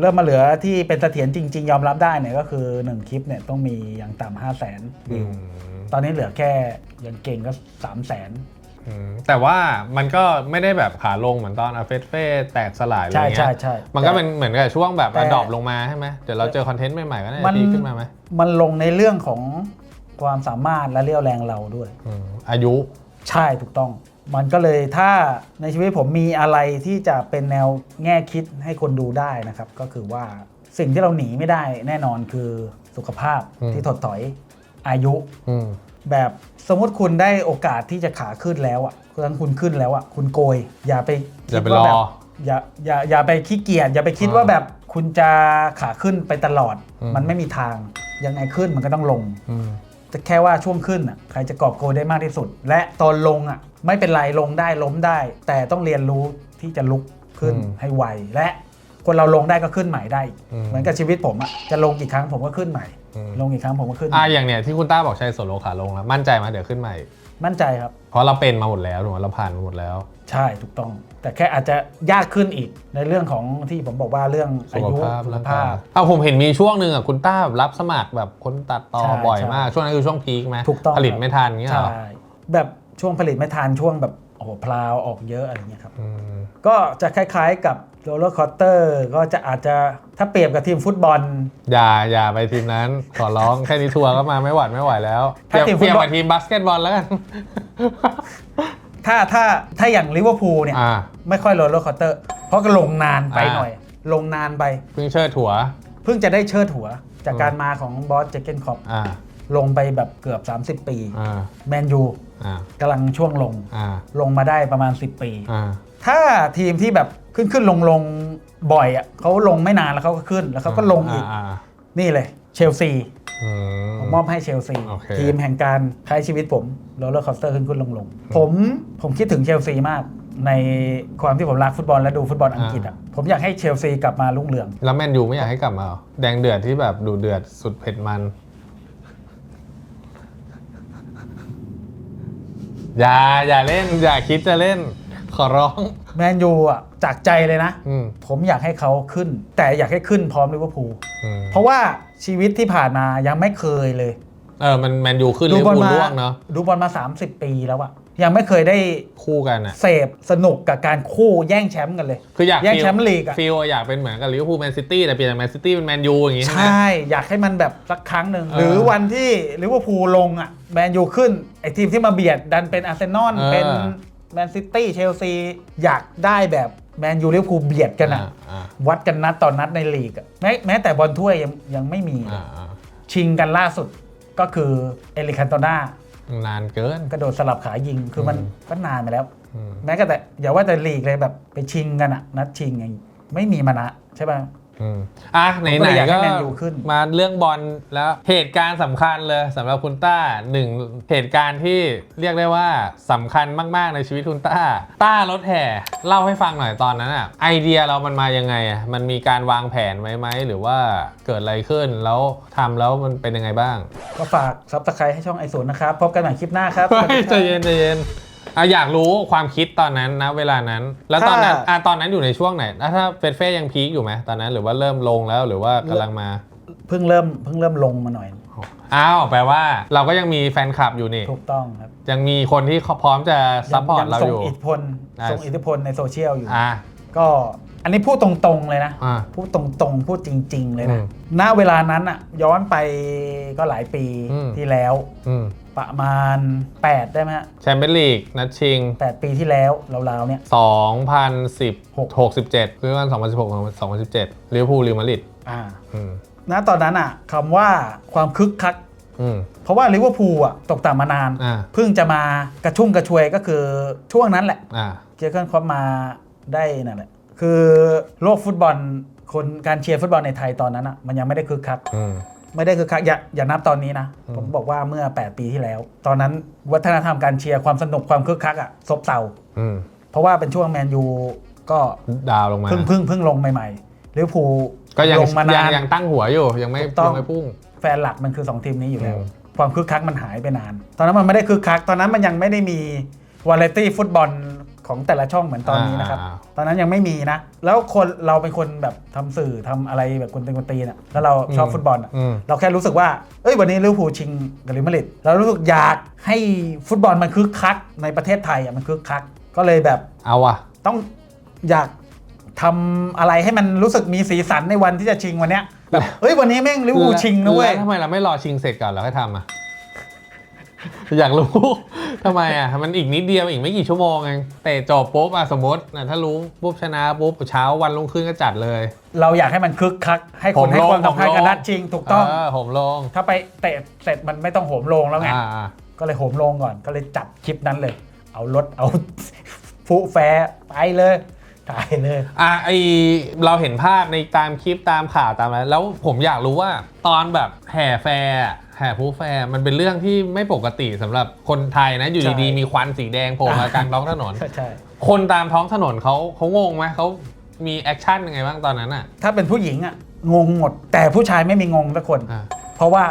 [SPEAKER 1] เริ่มมาเหลือที่เป็นเสถียรจริง ๆ ยอมรับได้เนี่ยก็คือ 1 คลิปเนี่ยต้องมีอย่างต่ำห้าแสนวิวตอนนี้เหลือแค่ยังเก่งก็3 0 0แสน
[SPEAKER 2] อืมแต่ว่ามันก็ไม่ได้แบบขาลงเหมือนตอนอาเฟสเฟ่แตกสลายอะไร
[SPEAKER 1] ใช่
[SPEAKER 2] เงี้
[SPEAKER 1] ใช่
[SPEAKER 2] ย
[SPEAKER 1] ใช่
[SPEAKER 2] มันก็เป็นเหมือนกับช่วงแบบ
[SPEAKER 1] แต่
[SPEAKER 2] ดรอปลงมาใช่ไหมเดี๋ยวเราเจอคอนเทนต์ใหม่ๆก็น่า
[SPEAKER 1] มั
[SPEAKER 2] จะ
[SPEAKER 1] น
[SPEAKER 2] ดีขึ้นมาไหม
[SPEAKER 1] มันลงในเรื่องของความสามารถและเรี่ยวแรงเราด้วย
[SPEAKER 2] อืมอายุ
[SPEAKER 1] ใช่ถูกต้อง มันก็เลยถ้าในชีวิตผมมีอะไรที่จะเป็นแนวแง่คิดให้คนดูได้นะครับ ก็คือว่าสิ่งที่เราหนีไม่ได้แน่นอนคือสุขภาพ
[SPEAKER 2] อืม
[SPEAKER 1] ที่ถดถอยอายุ
[SPEAKER 2] อืม
[SPEAKER 1] แบบสมมติคุณได้โอกาสที่จะขาขึ้นแล้วอะตอนคุณขึ้นแล้วอะคุณโกย อย่าไป
[SPEAKER 2] อย่า
[SPEAKER 1] คิด
[SPEAKER 2] ไป
[SPEAKER 1] ว่
[SPEAKER 2] รอ
[SPEAKER 1] แบบอย่าอย่าอย่าไปขี้เกียจอย่าไปคิด
[SPEAKER 2] อ่า
[SPEAKER 1] ว่าแบบคุณจะขาขึ้นไปตลอด
[SPEAKER 2] อืม
[SPEAKER 1] มันไม่มีทางยังไงขึ้นมันก็ต้องลง
[SPEAKER 2] อืม
[SPEAKER 1] แต่แค่ว่าช่วงขึ้นอะใครจะกอบโกยได้มากที่สุด และตอนลงอะไม่เป็นไรลงได้ล้มได้ แต่ต้องเรียนรู้ที่จะลุกขึ้น
[SPEAKER 2] อืม
[SPEAKER 1] ให้ไวและคนเราลงได้ก็ขึ้นใหม่ได้อีก
[SPEAKER 2] อืม
[SPEAKER 1] เหมือนกับชีวิตผมอะจะลงกี่ครั้งผมก็ขึ้นใหม่
[SPEAKER 2] อืม
[SPEAKER 1] ลงกี่ครั้งผมก็ขึ้นให
[SPEAKER 2] อะ
[SPEAKER 1] ม่
[SPEAKER 2] อย่างเนี้ยที่คุณต้าบอกชัยโสโลขาลงแล้วมั่นใจไหมเดี๋ยวขึ้นใหม่
[SPEAKER 1] มั่นใจครับ
[SPEAKER 2] เพราะเราเป็นมาหมดแล้วถูกไหมเราผ่านมาหมดแล้ว
[SPEAKER 1] ใช่ถูกต้อง แต่แค่อาจจะยากขึ้นอีกในเรื่องของที่ผมบอกว่าเรื่อง
[SPEAKER 2] สุ
[SPEAKER 1] อา
[SPEAKER 2] ข
[SPEAKER 1] ยุ
[SPEAKER 2] ภาพ
[SPEAKER 1] สุข
[SPEAKER 2] ร่าง
[SPEAKER 1] ภากา
[SPEAKER 2] ย
[SPEAKER 1] พ
[SPEAKER 2] เอาผมเห็นมีช่วงหนึ่งอะคุณต้าแบบรับสมัครแบบคนตัดต่อ
[SPEAKER 1] ใช่
[SPEAKER 2] บ่อย
[SPEAKER 1] ใช่
[SPEAKER 2] มาก ช่วงนั้นคือช่วงพีคไหม
[SPEAKER 1] ถูกต้อง
[SPEAKER 2] ผลิตไม่ทันเงี้ยเหรอ
[SPEAKER 1] ใช่แบบช่วงผลิตไม่ทันช่วงแบบโอ้โหพลาวออกเยอะอะไรเงี้ยครับ
[SPEAKER 2] อืม
[SPEAKER 1] ก็จะคล้ายๆกับ โรลเลอร์คอสเตอร์ก็จะอาจจะถ้าเปรียบกับทีมฟุตบอล
[SPEAKER 2] อย่าอย่าไปทีมนั้น ขอร้องแค่นี้ทัวร์ก็มาไม่หวัดไม่ไหวแล้วเป
[SPEAKER 1] ถ้า
[SPEAKER 2] รียบ
[SPEAKER 1] ทีมฟุ
[SPEAKER 2] เปรี
[SPEAKER 1] ต
[SPEAKER 2] ยบบ
[SPEAKER 1] อล
[SPEAKER 2] กับทีมบาสเกตบอลแล้วกัน
[SPEAKER 1] ถ้าถ้าถ้าอย่างลิเวอร์พูลเนี่ย
[SPEAKER 2] อ่า
[SPEAKER 1] ไม่ค่อยโรลเลอร์คอสเตอร์ เพราะก็ลงนานไป
[SPEAKER 2] อ่า
[SPEAKER 1] หน่อย ลงนานไป
[SPEAKER 2] เพิ่งเชิดถั่ว
[SPEAKER 1] เพิ่งจะได้เชิดหัว จากการมาของบอสเจเกนคอป
[SPEAKER 2] อ่า
[SPEAKER 1] ลงไปแบบเกือบ 30 ปี
[SPEAKER 2] อ่า
[SPEAKER 1] แมนยู
[SPEAKER 2] อ่ากำ
[SPEAKER 1] ลังช่วงลง
[SPEAKER 2] อ่า
[SPEAKER 1] ลงมาได้ประมาณ 10 ปี
[SPEAKER 2] อ่า
[SPEAKER 1] ถ้าทีมที่แบบขึ้นขึ้นลงลงบ่อยอะเขาลงไม่นานแล้วเขาก็ขึ้นแล้วเขาก็ลงอีกาานี่เลยเชลซี
[SPEAKER 2] อืม
[SPEAKER 1] ผม มอบให้เชลซี
[SPEAKER 2] โอเค
[SPEAKER 1] ทีมแห่งการใช้ชีวิตผมโรลเลอร์คอสเตอร์ขึ้นขึ้นลงลงผมผมคิดถึงเชลซีมาก ในความที่ผมรักฟุตบอลและดูฟุตบอลอังกฤษอะผมอยากให้เชลซีกลับมารุ่งเรือง
[SPEAKER 2] แล้วแมนยูไม่อยากให้กลับมาเหรอแดงเดือดที่แบบดูเดือดสุดเผ็ดมัน อย่าอย่าเล่น อย่าคิดจะเล่น ขอร้อง
[SPEAKER 1] แมนยูอะจากใจเลยนะ
[SPEAKER 2] อืม
[SPEAKER 1] ผมอยากให้เขาขึ้น แต่อยากให้ขึ้นพร้อมลิเวอร์พูล
[SPEAKER 2] อืม
[SPEAKER 1] เพราะว่าชีวิตที่ผ่านมายังไม่เคยเลย
[SPEAKER 2] เออมันแมนยูขึ้นลิเวอร์พูลร่วงเนาะ
[SPEAKER 1] ดูบอลมา 30 ปีแล้วอะยังไม่เคยได้
[SPEAKER 2] คู่กันอะ
[SPEAKER 1] เสพสนุกกับการคู่แย่งแชมป์กันเลย
[SPEAKER 2] คืออยาก
[SPEAKER 1] แย่ง
[SPEAKER 2] ฟีล
[SPEAKER 1] แชมป์ลีกอะ
[SPEAKER 2] ฟีลอยากเป็นเหมือนกับลิเวอร์พูลแมนซิตี้แต่เปลี่ยนจากแมนซิตี้เป็นแมนยูอย่างงี้ใช่ไหม
[SPEAKER 1] ใช่ อยากให้มันแบบสักครั้งหนึ่ง
[SPEAKER 2] เออ
[SPEAKER 1] หรือวันที่ลิเวอร์พูลลงอะแมนยูขึ้น ไอทีมที่มาเบียดดันเป็นอาร์เซนอล
[SPEAKER 2] เออ
[SPEAKER 1] เป็น แมนซิตี้เชลซีอยากได้แบบแมนยูลิเวอร์พูลเบียดกันอะ
[SPEAKER 2] อ่า
[SPEAKER 1] วัดกันนัดต่อนนัดในลีกอะแม้แม้แต่บอลถ้วยยังยังไม่มีเลย
[SPEAKER 2] อ่าอ่า
[SPEAKER 1] ชิงกันล่าสุดก็คือเอลิคันโตนา
[SPEAKER 2] นานเกิน
[SPEAKER 1] กระโดดสลับขายิงคือมัน
[SPEAKER 2] อืม
[SPEAKER 1] ก็นานไปแล้ว
[SPEAKER 2] อืม
[SPEAKER 1] แม้ก็แต่อย่าว่าแต่ลีกเลยแบบไปชิงกันอะนัดชิงไงไม่มีมานะใช่ป่ะ
[SPEAKER 2] อืมอะไหน
[SPEAKER 1] ผมก็เลยอยาก
[SPEAKER 2] ๆ
[SPEAKER 1] ให้
[SPEAKER 2] ก็
[SPEAKER 1] แมนยูขึ้น
[SPEAKER 2] มาเรื่องบอลแล้วเหตุการณ์สำคัญเลยสำหรับคุณต้าหนึ่งเหตุการณ์ที่เรียกได้ว่าสำคัญมากๆในชีวิตคุณต้า ต้ารถแห่เล่าให้ฟังหน่อยตอนนั้นอะไอเดียเรามันมายังไงอะมันมีการวางแผนไว้ไหมหรือว่าเกิดอะไรขึ้นแล้วทำแล้วมันเป็นยังไงบ้าง
[SPEAKER 1] ก็ฝากซับสไครต์ให้ช่องไอศูนย์นะครับ พบกันใหม่คลิปหน้าครับสวัสดีครับ
[SPEAKER 2] ใจเย็นใจเย็น อะอยากรู้ความคิดตอนนั้นนะเวลานั้น แล้วตอนนั้น
[SPEAKER 1] ถ้า
[SPEAKER 2] อะตอนนั้นอยู่ในช่วงไหนอะถ้าเฟสเฟ่ยังพีคอยู่ไหมตอนนั้นหรือว่าเริ่มลงแล้วหรือว่ากำลังมา
[SPEAKER 1] เพิ่งเริ่มเพิ่งเริ่มลงมาหน่อย
[SPEAKER 2] อ้าวแปลว่าเราก็ยังมีแฟนคลับอยู่นี่
[SPEAKER 1] ถูกต้องครับ
[SPEAKER 2] ยังมีคนที่เขาพร้อมจะซัพพอร์ต
[SPEAKER 1] ยัง
[SPEAKER 2] เรา
[SPEAKER 1] ส่
[SPEAKER 2] องยู่
[SPEAKER 1] อิทธิพล
[SPEAKER 2] อ่า
[SPEAKER 1] ส่งอิทธิพลในโซเชียลอยู่
[SPEAKER 2] อ่า
[SPEAKER 1] ก็อั นนี้พูดตรงๆเลยนะ
[SPEAKER 2] อ่า
[SPEAKER 1] พูดตรงๆ พูดจริง ๆ เลย
[SPEAKER 2] อื
[SPEAKER 1] นะ
[SPEAKER 2] ม
[SPEAKER 1] ณ เวลานั้นอะย้อนไปก็หลายปี
[SPEAKER 2] อืม
[SPEAKER 1] ที่แล้ว
[SPEAKER 2] อืม
[SPEAKER 1] ประมาณ 8 ได้ไหมฮะ
[SPEAKER 2] แชมเปี้ยนลีกนัดชิง
[SPEAKER 1] 8ปีที่แล้วราวๆเนี่ย
[SPEAKER 2] 2010 67คือวัน2016 2017ลิเวอร์พูลลิมาริด
[SPEAKER 1] อ่า
[SPEAKER 2] อืม
[SPEAKER 1] ณ ตอนนั้นอะคำว่าความคึกคัก
[SPEAKER 2] อืม
[SPEAKER 1] เพราะว่าลิเวอร์พูลอะตกต่ำมานาน
[SPEAKER 2] อ่า
[SPEAKER 1] เพิ่งจะมากระชุ่มกระชวยก็คือช่วงนั้นแหละ
[SPEAKER 2] อ่า
[SPEAKER 1] เจอร์เกิลครอปมาได้นั่นแหละ คือโลกฟุตบอลคนการเชียร์ฟุตบอลในไทยตอนนั้นอะมันยังไม่ได้คึกคัก
[SPEAKER 2] อืม
[SPEAKER 1] ไม่ได้คึกคักอย่าอย่านับตอนนี้นะ
[SPEAKER 2] อืม
[SPEAKER 1] ผมบอกว่าเมื่อ 8 ปีที่แล้ว ตอนนั้นวัฒนธรรมการเชียร์ความสนุกความคึกคักอะซบเซา
[SPEAKER 2] อืม
[SPEAKER 1] เพราะว่าเป็นช่วงแมนยูก็
[SPEAKER 2] ดาวลงมา
[SPEAKER 1] เพิ่งเพิ่งเพิ่งลงใหม่ๆลิเวอร์พูล
[SPEAKER 2] ก็ยัง
[SPEAKER 1] ลงมา
[SPEAKER 2] ยั
[SPEAKER 1] นางน
[SPEAKER 2] ยังตั้งหัวอยู่ ยังไม่
[SPEAKER 1] ถูกต้อง
[SPEAKER 2] ยังไม่พุ่ง
[SPEAKER 1] แฟนหลักมันคือ 2 ทีมนี้อยู่แล้ว
[SPEAKER 2] อืม
[SPEAKER 1] ความคึกคักมันหายไปนาน ตอนนั้นมันไม่ได้คึกคัก ตอนนั้นมันยังไม่ได้มีวาไรตี้ฟุตบอล ของแต่ละช่องเหมือนตอนนี้นะครับ
[SPEAKER 2] อ่า
[SPEAKER 1] ตอนนั้นยังไม่มีนะ แล้วคนเราเป็นคนแบบทำสื่อทำอะไรแบบคนเต็มคนตีน่ะแล้วเราชอบฟุตบอลอะ
[SPEAKER 2] อืม
[SPEAKER 1] เราแค่รู้สึกว่าเอ้ยวันนี้ลิเวอร์พูลชิงกับลิมาริดเรารู้สึกอยากให้ฟุตบอลมันคึกคักในประเทศไทยอะมันคึกคัก ก็เลยแบบ
[SPEAKER 2] เอาว่ะ
[SPEAKER 1] ต้องอยากทำอะไรให้มันรู้สึกมีสีสันในวันที่จะชิงวันเนี้ยแบบเอ้ย วันนี้แม่งลิเวอร์พูลชิงนะเว้ย
[SPEAKER 2] แล้วทำไมเราไม่รอชิงเสร็จก่อนแล้วค่อยทำอะ อยากรู้ ทำไมอะ มันอีกนิดเดียวอีกไม่กี่ชั่วโมงเองเตะจบปุ๊บอะสมมตินะถ้ารู้ปุ๊บชนะปุ๊บเช้าวันรุ่งขึ้นก็จัดเลย
[SPEAKER 1] เราอยากให้มันคึกคัก ให้ค
[SPEAKER 2] ผ
[SPEAKER 1] น
[SPEAKER 2] ม
[SPEAKER 1] ให้
[SPEAKER 2] ลง
[SPEAKER 1] ความสำคัญ
[SPEAKER 2] ผมลง
[SPEAKER 1] กับนัดชิงถูกต้อง
[SPEAKER 2] เออผมลง
[SPEAKER 1] ถ้าไปเตะเสร็จมันไม่ต้องโหมโรงแล้วไง
[SPEAKER 2] อ่าอ่า
[SPEAKER 1] ก็เลยโหมโรงก่อนก็เลยจัดคลิปนั้นเลย เอารถเอาฟูแฟร์ไปเลยถ่ายเลย
[SPEAKER 2] อะไอเราเห็นภาพในตามคลิปตามข่าวตามอะไรแล้วผมอยากรู้ว่าตอนแบบแห่แฟร์อะ แห่ผู้แฟร์มันเป็นเรื่องที่ไม่ปกติสำหรับคนไทยนะอยู่
[SPEAKER 1] ใช่
[SPEAKER 2] ดีๆมีควันสีแดงโผล่มากลางท้องถนน
[SPEAKER 1] ใช่
[SPEAKER 2] คนตามท้องถนนเขาเขางงไหมเขามีแอคชั่นยังไงบ้างตอนนั้นอะ
[SPEAKER 1] ถ้าเป็นผู้หญิงอะงงหมด แต่ผู้ชายไม่มีงงสักคน
[SPEAKER 2] อะ
[SPEAKER 1] เพราะว่า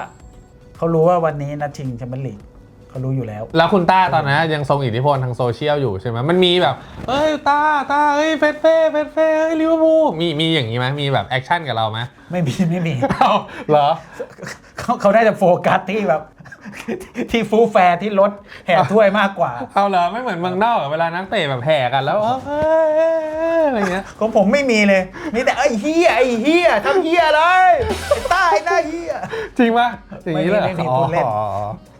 [SPEAKER 1] เขารู้ว่าวันนี้นัดชิงแชมเปี้ยนลีก เขารู้อยู่แล้ว
[SPEAKER 2] แล้วคุณต้าตอนนั้นยังทรงอิทธิพลทางโซเชียลอยู่ใช่ไหมมันมีแบบ เอ้ยต้าต้าเอ้ยเฟสเฟ่เฟสเฟ่เอ้ยลิเวอร์พูลมีมีอย่างนี้ไหมมีแบบแอคชั่นกับเราไหม
[SPEAKER 1] ไม่มีไม่มี
[SPEAKER 2] เอาเหรอ
[SPEAKER 1] เขาเขาได้จะโฟกัสที่แบบ ที่ฟูแฟร์ที่รถแห่ถ้วยมากกว่า
[SPEAKER 2] เอาเหรอไม่เหมือนเมืองนอกอะเวลานักเตะแบบแห่กันแล้วเอ้ยเอ้ยเอ้ยเอ้ยอะไรเงี้ย
[SPEAKER 1] ของผมไม่มีเลยมีแต่ไอ้เฮียไอ้เฮียทำเฮียเลยไอ้ใต้หน้าเฮีย
[SPEAKER 2] จริงปะอย่างนี้เลยเหรอ
[SPEAKER 1] ไม่มีไม่มีพูดเล่น
[SPEAKER 2] อ๋อ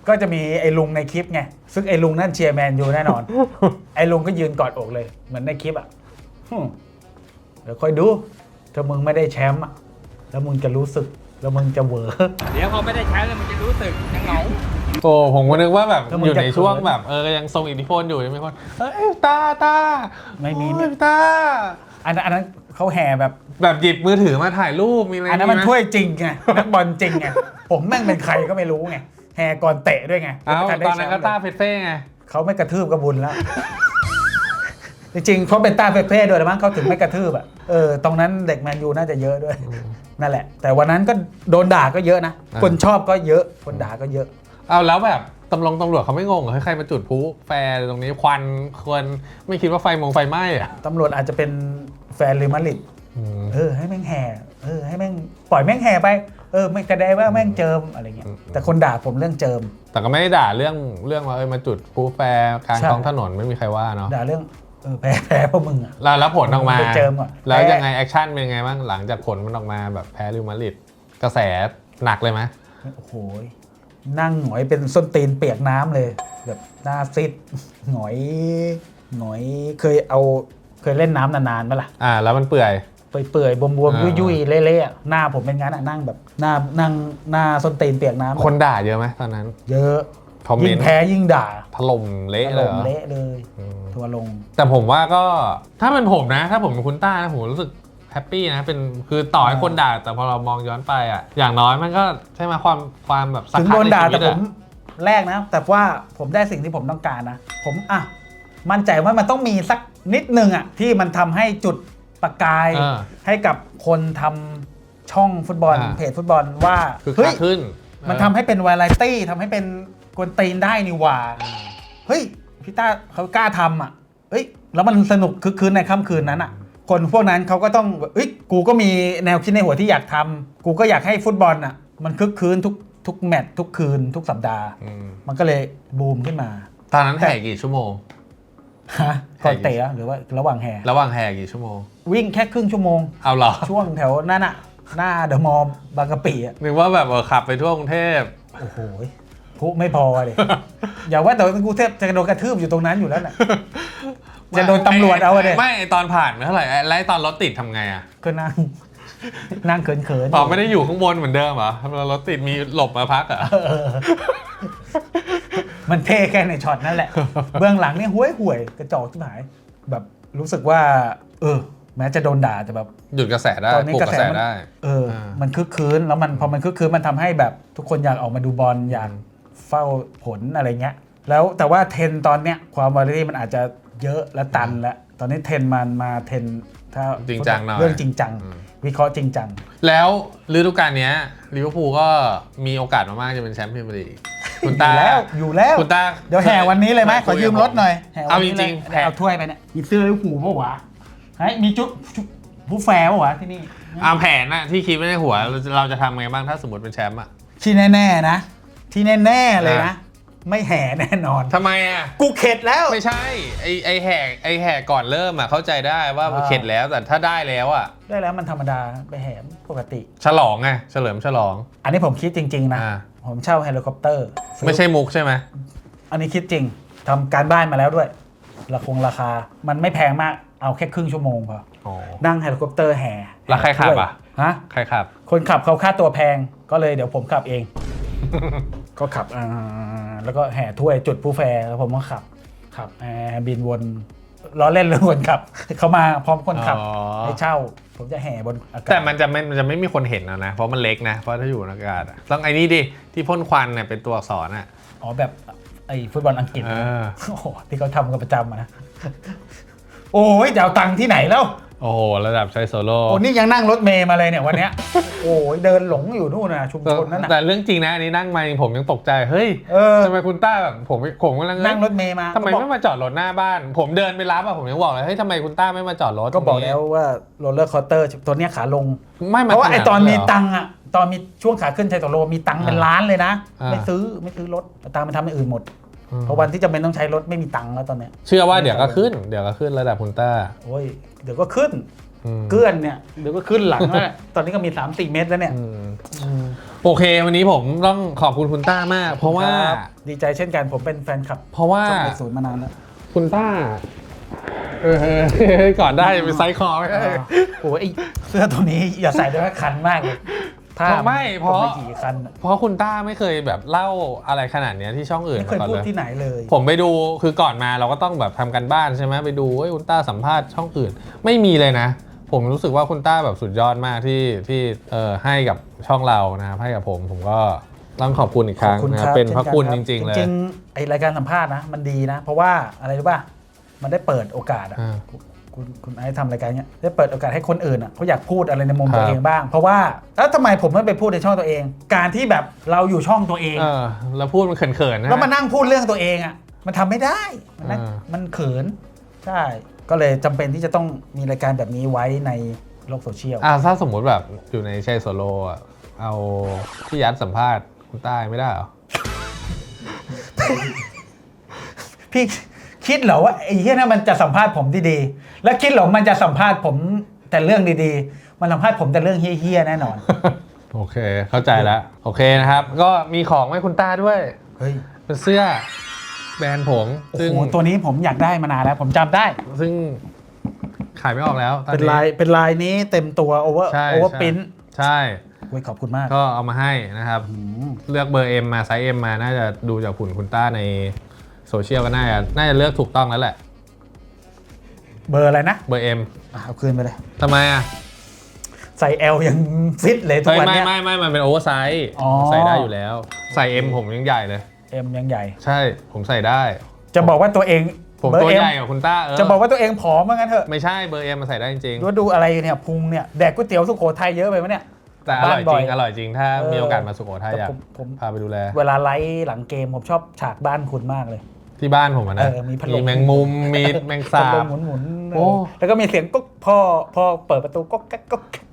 [SPEAKER 1] ก็จะมีไอ้ลุงในคลิปไง ซึ่งไอ้ลุงนั่นเชียร์แมนยูแน่นอน ไอ้ลุงก็ยืนกอดอกเลย เหมือนในคลิปอะฮึ่มเดี๋ยวคอยดู ถ้ามึงไม่ได้แชมป์อะ แล้วมึงจะรู้สึก แล้วมึงจะเหวอ
[SPEAKER 5] เดี๋ยวพอไม่ได้ใช้แล้วมันจะรู้สึกจะเหงา
[SPEAKER 2] โอ้ผมก็นึกว่าแบบ
[SPEAKER 1] แล้วมึง
[SPEAKER 2] อยู่ใน
[SPEAKER 1] จะ
[SPEAKER 2] ช่วง
[SPEAKER 1] เขิน
[SPEAKER 2] แบบเออยังทรงอิทธิพลอยู่ยังมีคนเอ้ยตาตา
[SPEAKER 1] ไม่มี
[SPEAKER 2] โอ้ยตา
[SPEAKER 1] อันนั้นอันนั้นเขาแห่แบบ
[SPEAKER 2] แบบหยิบมือถือมาถ่ายรูปมีอะไร
[SPEAKER 1] อันนั้นมัน
[SPEAKER 2] ไห
[SPEAKER 1] ถ้วยจริงไงนักบอลจริงไง ผมแม่งเป็นใครก็ไม่รู้ไง แห่ก่อนเตะด้วยไง
[SPEAKER 2] เอ้า
[SPEAKER 1] ไม่ทั
[SPEAKER 2] ตอนนั้นก็
[SPEAKER 1] ได้แชมป์
[SPEAKER 2] ต้าเฟสเฟ่ไง
[SPEAKER 1] เขาไม่กระทืบกระบุญแล้ว จริงๆเพราะเป็นต้าเฟเฟ่ด้วยมั้งเขาถึงไม่กระทืบอะเออตรงนั้นเด็กแมนยูน่าจะเยอะด้วยนั่นแหละ แต่วันนั้นก็โดนด่าก็เยอะนะ
[SPEAKER 2] อ่า
[SPEAKER 1] คนชอบก็เยอะ คนด่าก็เยอะ
[SPEAKER 2] เอาแล้วแบบตำรวจตำรวจเขาไม่งงเหรอให้ใครมาจุดพลุแฟร์ตรงนี้ควันควรไม่คิดว่าไฟมงไฟไหม้อะ
[SPEAKER 1] ตำรวจอาจจะเป็นแฟนเรอัลมาดริด
[SPEAKER 2] อืม
[SPEAKER 1] เออให้แม่งแห่เออให้แม่งปล่อยแม่งแห่ไป เออไม่กระไดว่าแม่งเจิมอะไรเงี้ย
[SPEAKER 2] อืม
[SPEAKER 1] แต่คนด่าผมเรื่องเจิม
[SPEAKER 2] แต่ก็ไม่ได้ด่าเรื่องเรื่องว่าเออมาจุดพลุแฟร์กลาง
[SPEAKER 1] ใช่
[SPEAKER 2] ท้องถนนไม่มีใครว่าเนาะ
[SPEAKER 1] ด่าเรื่องเออแพ้แพ้พวกมึงอะ
[SPEAKER 2] แล้วแล้วผลออกมา
[SPEAKER 1] ไปเจิมก่อน
[SPEAKER 2] แล้ว
[SPEAKER 1] แพ้
[SPEAKER 2] ยังไงแอคชั่นเป็นยังไงบ้างหลังจากผลมันออกมาแบบแพ้ริวมาดริดกระแสหนักเลยไหม
[SPEAKER 1] โอ้โหนั่งหงอยเป็นส้นตีนเปียกน้ำเลยแบบหน้าซิดหงอยหงอยเคยเอาเคยเล่นน้ำนานๆไหมล่ะ
[SPEAKER 2] อ่า แล้วมันเปื่อย
[SPEAKER 1] เปื่อยๆ บวม
[SPEAKER 2] อ่า
[SPEAKER 1] ๆยุ่ยๆ เละๆอะหน้าผมเป็นงั้นอะนั่งแบบหน้านั่งหน้าส้นตีนเปียกน้ำ
[SPEAKER 2] คนด่าเยอะไหมตอนนั้น
[SPEAKER 1] เยอะ
[SPEAKER 2] คอมเม
[SPEAKER 1] ยิ่
[SPEAKER 2] น
[SPEAKER 1] ง
[SPEAKER 2] ต์
[SPEAKER 1] แพ้ยิ่งด่า
[SPEAKER 2] ถล่มเละ
[SPEAKER 1] ถ
[SPEAKER 2] เลย
[SPEAKER 1] ล่
[SPEAKER 2] เห
[SPEAKER 1] ม
[SPEAKER 2] รอ
[SPEAKER 1] เละเลย
[SPEAKER 2] อืม
[SPEAKER 1] ทัวร์ลง
[SPEAKER 2] แต่ผมว่าก็ถ้าเป็นผมนะ ถ้าผมเป็นคุณต้านะผมรู้สึกแฮปปี้นะเป็นคือต่อให้คนด่า แต่พอเรามองย้อนไปอะ อย่างน้อยมันก็ใช่ไหมความความแบบสัก
[SPEAKER 1] ถึง
[SPEAKER 2] พัก
[SPEAKER 1] โดนด่า
[SPEAKER 2] ในชี
[SPEAKER 1] แต่
[SPEAKER 2] วิ
[SPEAKER 1] ผมแรกนะ แต่ว่าผมได้สิ่งที่ผมต้องการนะ ผมอะมั่นใจว่ามันต้องมีสักนิดนึงอะที่มันทำให้จุด ประกาย
[SPEAKER 2] เออ
[SPEAKER 1] ให้กับคนทำช่องฟุตบอล
[SPEAKER 2] อ่า
[SPEAKER 1] เพจฟุตบอลว่า
[SPEAKER 2] คือ
[SPEAKER 1] เฮ้
[SPEAKER 2] คั
[SPEAKER 1] ย
[SPEAKER 2] กขึ้น
[SPEAKER 1] มันทำให้เป็นวาไรตี้ทำให้เป็นกวนตีนได้นี่หว่า เฮ้ยพี่ต้าเขากล้าทำอะเฮ้ย แล้วมันสนุกคึกคืนในค่ำคืนนั้นอะ คนพวกนั้นเขาก็ต้องเอ้ยกูก็มีแนวคิดในหัวที่อยากทำกูก็อยากให้ฟุตบอลอะ มันคึกคืนทุกทุกแมตช์ทุกคืนทุกสัปดาห์
[SPEAKER 2] อืม
[SPEAKER 1] มันก็เลยบูมขึ้นมา
[SPEAKER 2] ตอนนั้นแห่กี่ชั่วโมง
[SPEAKER 1] ฮะก่อนเตะอะหรือว่าระหว่างแห่
[SPEAKER 2] ระหว่างแห่กี่ชั่วโมง
[SPEAKER 1] วิ่งแค่ครึ่งชั่วโมง
[SPEAKER 2] เอาเหรอ
[SPEAKER 1] ช่วงแถวนั่นอะหน้าเดอะมอลล์บางกะปิอะ
[SPEAKER 2] นึกว่าแบบเออขับไปทั่วกรุงเทพ
[SPEAKER 1] โอ้โหพุไม่พอเลย อย่าว่าแต่ว่ากูเทพจะโดนกระทืบอยู่ตรงนั้นอยู่แล้วน่ะ จะโดนตำรวจเอาอะเด็
[SPEAKER 2] ไม่ไอ้ตอนผ่านไม่เท่าไหร่ไอ้แล้วไอ้ตอนรถติดทำไงอะ
[SPEAKER 1] ก็นั่ง นั่งเขินๆ
[SPEAKER 2] อ๋อไม่ได้อยู่ข้างบนเหมือนเดิมเหรอรถติดมีหลบมาพักเหรอะ
[SPEAKER 1] เออมันเท่แค่ในช็อตนั่นแหละ เบื้องหลังนี่ห้วยห่วยๆกระจอกที่หาย แบบรู้สึกว่า เออ แม้จะโดนด่าแต่แบบ
[SPEAKER 2] หยุดกระแสได้
[SPEAKER 1] ตอนนี้
[SPEAKER 2] ปลุก
[SPEAKER 1] ก
[SPEAKER 2] ก
[SPEAKER 1] ระ
[SPEAKER 2] ระ
[SPEAKER 1] แส
[SPEAKER 2] แส
[SPEAKER 1] มัน
[SPEAKER 2] ได้
[SPEAKER 1] เออ
[SPEAKER 2] อ่ามั
[SPEAKER 1] มันคึกคืนแล้วมันพอมันคึกคืนมันทำให้แบบทุกคนอยากออกมาดูบอลอยากเฝ้าผลอะไรเงี้ย แล้วแต่ว่าเทรนด์ตอนเนี้ยความวาไรตี้มันอาจจะเยอะและตันแล้วตอนนี้เทรนด์มันมาเทรนด์ถ้า
[SPEAKER 2] จริงจังหน่อย
[SPEAKER 1] เรื่องจริงจัง
[SPEAKER 2] อืม
[SPEAKER 1] วิเคราะห์จริงจัง
[SPEAKER 2] แล้วฤดูกาลเนี้ยลิเวอร์พูลก็มีโอกาสมากๆจะเป็นแชมป์พรีเมียร์ลีกคุณ
[SPEAKER 1] อ
[SPEAKER 2] ตา
[SPEAKER 1] ยู่แล้วอยู่แล้ว
[SPEAKER 2] คุณตา
[SPEAKER 1] เดี๋ยวแห่วันนี้เลยไหมขอยืมรถหน่อยแห่วัน
[SPEAKER 2] เอาจ
[SPEAKER 1] นี้ล
[SPEAKER 2] ริ
[SPEAKER 1] ย
[SPEAKER 2] งๆ
[SPEAKER 1] เดี๋ยวเอาถ้วยไปเนี่ยมีเสื้อลิเวอร์พูลปะวะ เฮ้ยมีจุ๊บจุ๊บผู้แฟร์ปะวะที่นี่
[SPEAKER 2] เอาแผนน่ะที่คิดไว้ในหัวเราจะเราจะทำไงบ้างถ้าสมมติเป็นแชมป์อะ
[SPEAKER 1] ที่แน่ๆนะ ที่แน่ๆเลยนะ ไม่แห่แน่นอน
[SPEAKER 2] ทำไมอะ
[SPEAKER 1] กูเข็ดแล้ว
[SPEAKER 2] ไม่ใช่ ไอไอแห่ไอแห่ก่อนเริ่มอะเข้าใจได้ว่า
[SPEAKER 1] อ่า
[SPEAKER 2] เข็ดแล้วแต่ถ้าได้แล้วอะ
[SPEAKER 1] ได้แล้วมันธรรมดาไปแห่ปกติ
[SPEAKER 2] ฉลองไงเฉลิมฉลอง
[SPEAKER 1] อันนี้ผมคิดจริง ๆ นะ
[SPEAKER 2] อ่า
[SPEAKER 1] ผมเช่าเฮลิคอปเตอร์ซื้อ
[SPEAKER 2] ไม่ใช่มุกใช่ไหม
[SPEAKER 1] อันนี้คิดจริงทำการบ้านมาแล้วด้วยราคงราคา มันไม่แพงมาก เอาแค่ครึ่งชั่วโมงพอ
[SPEAKER 2] อ๋อ
[SPEAKER 1] นั่งเฮลิคอปเตอร์แห่
[SPEAKER 2] แล้วใครขับอะ
[SPEAKER 1] ฮะ
[SPEAKER 2] ใครขับ
[SPEAKER 1] คนขับเขาค่าตัวแพงก็เลยเดี๋ยวผมขับเอง ก็ขับอ่าแล้วก็แห่ถ้วยจุดผู้แฟร์แล้วผมก็ขับขับแอบบินวนล้อเล่นเลยคนขับ เขามาพร้อมคนขับ
[SPEAKER 2] อ๋อ
[SPEAKER 1] ให้เช่า ผมจะแห่บนอากาศ
[SPEAKER 2] แต่มันจะไม่มันจะไม่มีคนเห็นนะนะ เพราะมันเล็กนะ เพราะถ้าอยู่ในอากาศอะต้องไอ้นี่ดิ ที่พ่นควันเนี่ยเป็นตัวอักษรอะ
[SPEAKER 1] อ๋อแบบไอ้ฟุตบอลอังกฤษ
[SPEAKER 2] เออ
[SPEAKER 1] โอ้โหที่เขาทำกันประจำอะนะ โอ้ยจะเอาตังค์ที่ไหนแล้ว
[SPEAKER 2] โอ้โห ระดับใช้โซโล่
[SPEAKER 1] โอ้นี่ยังนั่งรถเมย์มาเลยเนี่ยวันเนี้ย โอ้ยเดินหลงอยู่นู่นนะชุม
[SPEAKER 2] แต่
[SPEAKER 1] ชนนั่นน่ะ
[SPEAKER 2] แต่เรื่องจริงนะ อันนี้นั่งมาผมยังตกใจ เฮ้ย
[SPEAKER 1] เออ
[SPEAKER 2] ทำไมคุณต้าแบบผมผมกำลัง
[SPEAKER 1] นั่งรถเมย์มา
[SPEAKER 2] ทำไม
[SPEAKER 1] ก็บอก
[SPEAKER 2] ไม่มาจอดรถหน้าบ้าน ผมเดินไปรับอะผมยังบอกเลยเฮ้ยทำไมคุณต้าไม่มาจอดรถ
[SPEAKER 1] ก็บอก
[SPEAKER 2] ตรงนี้
[SPEAKER 1] แล้วว่าโรลเลอร์คอสเตอร์ตัวเนี้ยขาลง
[SPEAKER 2] ไม่
[SPEAKER 1] เพ
[SPEAKER 2] มา
[SPEAKER 1] ราะว่าไอตอนมี
[SPEAKER 2] ขนาดเหร
[SPEAKER 1] ตังค์อะตอนมีช่วงขาขึ้นไทยตโลมีตังค์เป็น
[SPEAKER 2] อ่า
[SPEAKER 1] ล้านเลยนะ
[SPEAKER 2] อ่า
[SPEAKER 1] ไม่ซื้อไม่ซื้อรถเอาตังค์ไปทำอย่างอื่นหมด
[SPEAKER 2] อืม
[SPEAKER 1] เพราะวันที่จำเป็นต้องใช้รถไม่มีตังค์แล้วตอนเนี้ย
[SPEAKER 2] เชื่อว่าเดี๋ยวก็ขึ้น เดี๋ยวก็ขึ้นระดับคุณต้า
[SPEAKER 1] โอ้ยเดี๋ยวก็ขึ้น
[SPEAKER 2] อืม
[SPEAKER 1] เกื้อนเนี่ยเดี๋ยวก็ขึ้นหลังแล้วเนี่ยตอนนี้ก็มี 3 4 เมตรแล้วเนี่ย
[SPEAKER 2] อืมโอเค วันนี้ผมต้องขอบคุณคุณต้ามาก เพราะว่า
[SPEAKER 1] ครับดีใจเช่นกันผมเป็นแฟนคลับ
[SPEAKER 2] เพราะว่า
[SPEAKER 1] ช่องเด็กศูนย์มานานแล้ว
[SPEAKER 2] คุณต้าเออก่อนได้จะไปไซส์คอไม่ได้
[SPEAKER 1] โอ้ยไอ้เสื้อตัวนี้อย่าใส่ด้วยนะคันมากเลย ถ้า
[SPEAKER 2] ไม่เพราะ
[SPEAKER 1] ไม่กี่คันอะ
[SPEAKER 2] เพราะคุณต้าไม่เคยแบบเล่าอะไรขนาดเนี้ยที่ช่องอื่น
[SPEAKER 1] ไม่เคย
[SPEAKER 2] มาก่อน
[SPEAKER 1] พูด
[SPEAKER 2] เลย
[SPEAKER 1] ที่ไหนเลย
[SPEAKER 2] ผมไปดูคือก่อนมาเราก็ต้องแบบทำกันบ้านใช่ไหมไปดูเอ้ยคุณต้าสัมภาษณ์ช่องอื่น ไม่มีเลยนะ ผมรู้สึกว่าคุณต้าแบบสุดยอดมากที่ที่เออให้กับช่องเรานะครับให้กับผมผมก็ต้องขอบคุณอีกครั้ง
[SPEAKER 1] ขอบคุณ
[SPEAKER 2] นะ
[SPEAKER 1] ค
[SPEAKER 2] ค
[SPEAKER 1] รั
[SPEAKER 2] รั
[SPEAKER 1] บบ
[SPEAKER 2] เป็น
[SPEAKER 1] ช่
[SPEAKER 2] พระ
[SPEAKER 1] กั
[SPEAKER 2] คุณ
[SPEAKER 1] บ
[SPEAKER 2] จริงๆเลย
[SPEAKER 1] จริงๆไอรายการสัมภาษณ์นะ มันดีนะ เพราะว่าอะไรรู้ป่ะ มันได้เปิดโอกาสอะ
[SPEAKER 2] อ่า
[SPEAKER 1] คุณคุณไอซ์ทำรายการเนี้ยได้เปิดโอกาสให้คนอื่นอะเขาอยากพูดอะไรในมุม
[SPEAKER 2] ครับ
[SPEAKER 1] ตัวเองบ้าง เพราะว่าแล้วทำไมผมไม่ไปพูดในช่องตัวเอง การที่แบบเราอยู่ช่องตัวเอง
[SPEAKER 2] เออแล้วพูดมันเขินๆนะ
[SPEAKER 1] แล้วมานั่งพูดเรื่องตัวเองอะมันทำไม่ได้มันนั่ง
[SPEAKER 2] อ่า
[SPEAKER 1] มันเขินใช่ก็เลยจำเป็นที่จะต้องมีรายการแบบนี้ไว้ในโลกโซเชียล
[SPEAKER 2] อ่าถ้าสมมุติแบบอยู่ในชัยโซโลอะเอาพี่ยัดสัมภาษณ์คุณต้าไม่ได้เหรอ
[SPEAKER 1] พี่คิดเหรอว่าไอ้เหี้ยนั่นมันจะสัมภาษณ์ผมดีๆ แล้วคิดเหรอมันจะสัมภาษณ์ผมแต่เรื่องดีๆ มันสัมภาษณ์ผมแต่เรื่องเฮี้ยๆแน่นอน
[SPEAKER 2] โอเค เข้าใจแล้ว โอเคนะครับ ก็มีของให้คุณต้าด้วย
[SPEAKER 1] เฮ้ย
[SPEAKER 2] เป็นเสื้อแบรนด์ผม
[SPEAKER 1] โอ้
[SPEAKER 2] ซึ่ง
[SPEAKER 1] โหตัวนี้ผมอยากได้มานานแล้ว ผมจำได้
[SPEAKER 2] ซึ่งขายไม่ออกแล้วตอน
[SPEAKER 1] เป็น
[SPEAKER 2] นี้
[SPEAKER 1] ลายเป็นลายนี้เต็มตัวโอเวอร์
[SPEAKER 2] ใช่
[SPEAKER 1] โอเวอร์ปิ้น
[SPEAKER 2] ใช่
[SPEAKER 1] ขอบคุณมาก
[SPEAKER 2] ก็เอามาให้นะครับ
[SPEAKER 1] อืม
[SPEAKER 2] เลือกเบอร์ M มาไซส์ M มา น่าจะดูจากหุ่นคุณต้าในโซเชียลก็น่าจะน่าจะเลือกถูกต้องแล้วแหละ
[SPEAKER 1] เบอร์อะไรนะ
[SPEAKER 2] เบอร์ M
[SPEAKER 1] อะเอาคืนไปเลย
[SPEAKER 2] ทำไมอะ
[SPEAKER 1] ใส่ L ยังฟิตเลยทุก
[SPEAKER 2] เฮ้ย
[SPEAKER 1] วัน
[SPEAKER 2] ไม่
[SPEAKER 1] เนี้ย
[SPEAKER 2] ไม่ไม่มันเป็นโอเวอร์ไซส์
[SPEAKER 1] อ๋อ
[SPEAKER 2] ใส่ได้อยู่แล้ว ใส่ M ผมยังใหญ่เลย
[SPEAKER 1] M ยังใหญ่
[SPEAKER 2] ใช่ผมใส่ได้
[SPEAKER 1] จะบอกว่าตัวเอง
[SPEAKER 2] ผม
[SPEAKER 1] เบอ
[SPEAKER 2] ตัว
[SPEAKER 1] ร์ M
[SPEAKER 2] ใหญ่กว่าคุณต้าเออ
[SPEAKER 1] จะบอกว่าตัวเองผอมเหมือนกันเถอะ
[SPEAKER 2] ไม่ใช่เบอร์ M มาใส่ได้จริง
[SPEAKER 1] ดูว่าดูอะไรเนี่ยพุงเนี่ยแดกก๋วยเตี๋ยวสุโขทัยเยอะไปไหมเนี่ย
[SPEAKER 2] ๆแต่อร่อยจริง
[SPEAKER 1] บ้านบ่อย
[SPEAKER 2] อร่อยจริงถ้า
[SPEAKER 1] เออ
[SPEAKER 2] มีโอกาสมาสุโขทัย
[SPEAKER 1] แต่
[SPEAKER 2] อยาก
[SPEAKER 1] ผมผม
[SPEAKER 2] พาไปดูแล
[SPEAKER 1] เวลาไลฟ์หลังเกมผมชอบฉากบ้านคุณมากเลย
[SPEAKER 2] ที่บ้านผมอะนะ
[SPEAKER 1] เออมีพัดลม
[SPEAKER 2] แมงมุมมีแมงสา
[SPEAKER 1] พัดล
[SPEAKER 2] บ
[SPEAKER 1] มหมุนๆ
[SPEAKER 2] โอ้
[SPEAKER 1] เออแล้วก็มีเสียงก๊กพ่อพ่อเปิดประตูก๊กแก๊กก๊กแก๊ก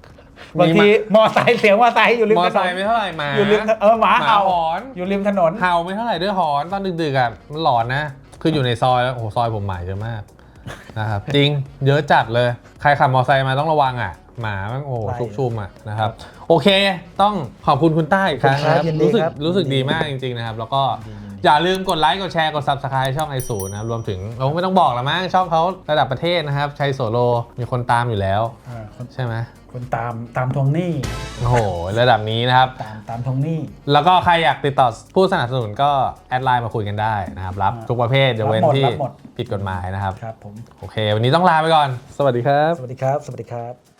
[SPEAKER 2] มี
[SPEAKER 1] บางทีมอไซค์เสียงมอไซค์อยู่ริม
[SPEAKER 2] มอ
[SPEAKER 1] ถน
[SPEAKER 2] ไซ
[SPEAKER 1] น
[SPEAKER 2] ค์ไม่เท่าไหร่หมา
[SPEAKER 1] อยู่ริมถนนเออหมา
[SPEAKER 2] หมา
[SPEAKER 1] เห่า
[SPEAKER 2] หอน
[SPEAKER 1] อยู่ริมถนน
[SPEAKER 2] เห่าไม่เท่าไหร่ด้วยหอนตอนดึกๆอะมันหลอนนะ คืออยู่ในซอยแล้วโอ้โหซอยผมหมาเยอะมากนะครับ จริงเยอะจัดเลย ใครขับมอไซค์มาต้องระวังอะ หมาแมันโอ้โห
[SPEAKER 1] ไล่
[SPEAKER 2] ชุกชุมอะนะครับ โอเค ต้องขอบคุณคุณต้าอีกครั้งนะครับ
[SPEAKER 1] ยินดี
[SPEAKER 2] รู้สึก
[SPEAKER 1] ครับ
[SPEAKER 2] รู้สึก
[SPEAKER 1] ยินดี
[SPEAKER 2] ดีมากจริงๆนะครับ แล้วก็ อย่าลืมกดไลค์กดแชร์กด subscribe ช่องไอศูนย์นะครับรวมถึงเราไม่ต้องบอกละมั้งช่องเขาระดับประเทศนะครับชัยโสโลมีคนตามอยู่แล้ว
[SPEAKER 1] อ่าคน
[SPEAKER 2] ใช่ไหม
[SPEAKER 1] คนตามตามทวงหนี้
[SPEAKER 2] โอ้โห ระดับนี้นะครับ
[SPEAKER 1] ตามตามทวงหนี้
[SPEAKER 2] แล้วก็ใครอยากติดต่อผู้สนับสนุนก็แอดไลน์มาคุยกันได้นะครับรับ
[SPEAKER 1] อ่า
[SPEAKER 2] ทุกประเภทยกเว้น
[SPEAKER 1] รับหมด
[SPEAKER 2] ที่
[SPEAKER 1] รับหมด
[SPEAKER 2] ผิดกฎหมายนะครับ
[SPEAKER 1] ครับผม
[SPEAKER 2] โอเค วันนี้ต้องลาไปก่อน สวัสดีครับ
[SPEAKER 1] สวัสดีครับ สวัสดีครับ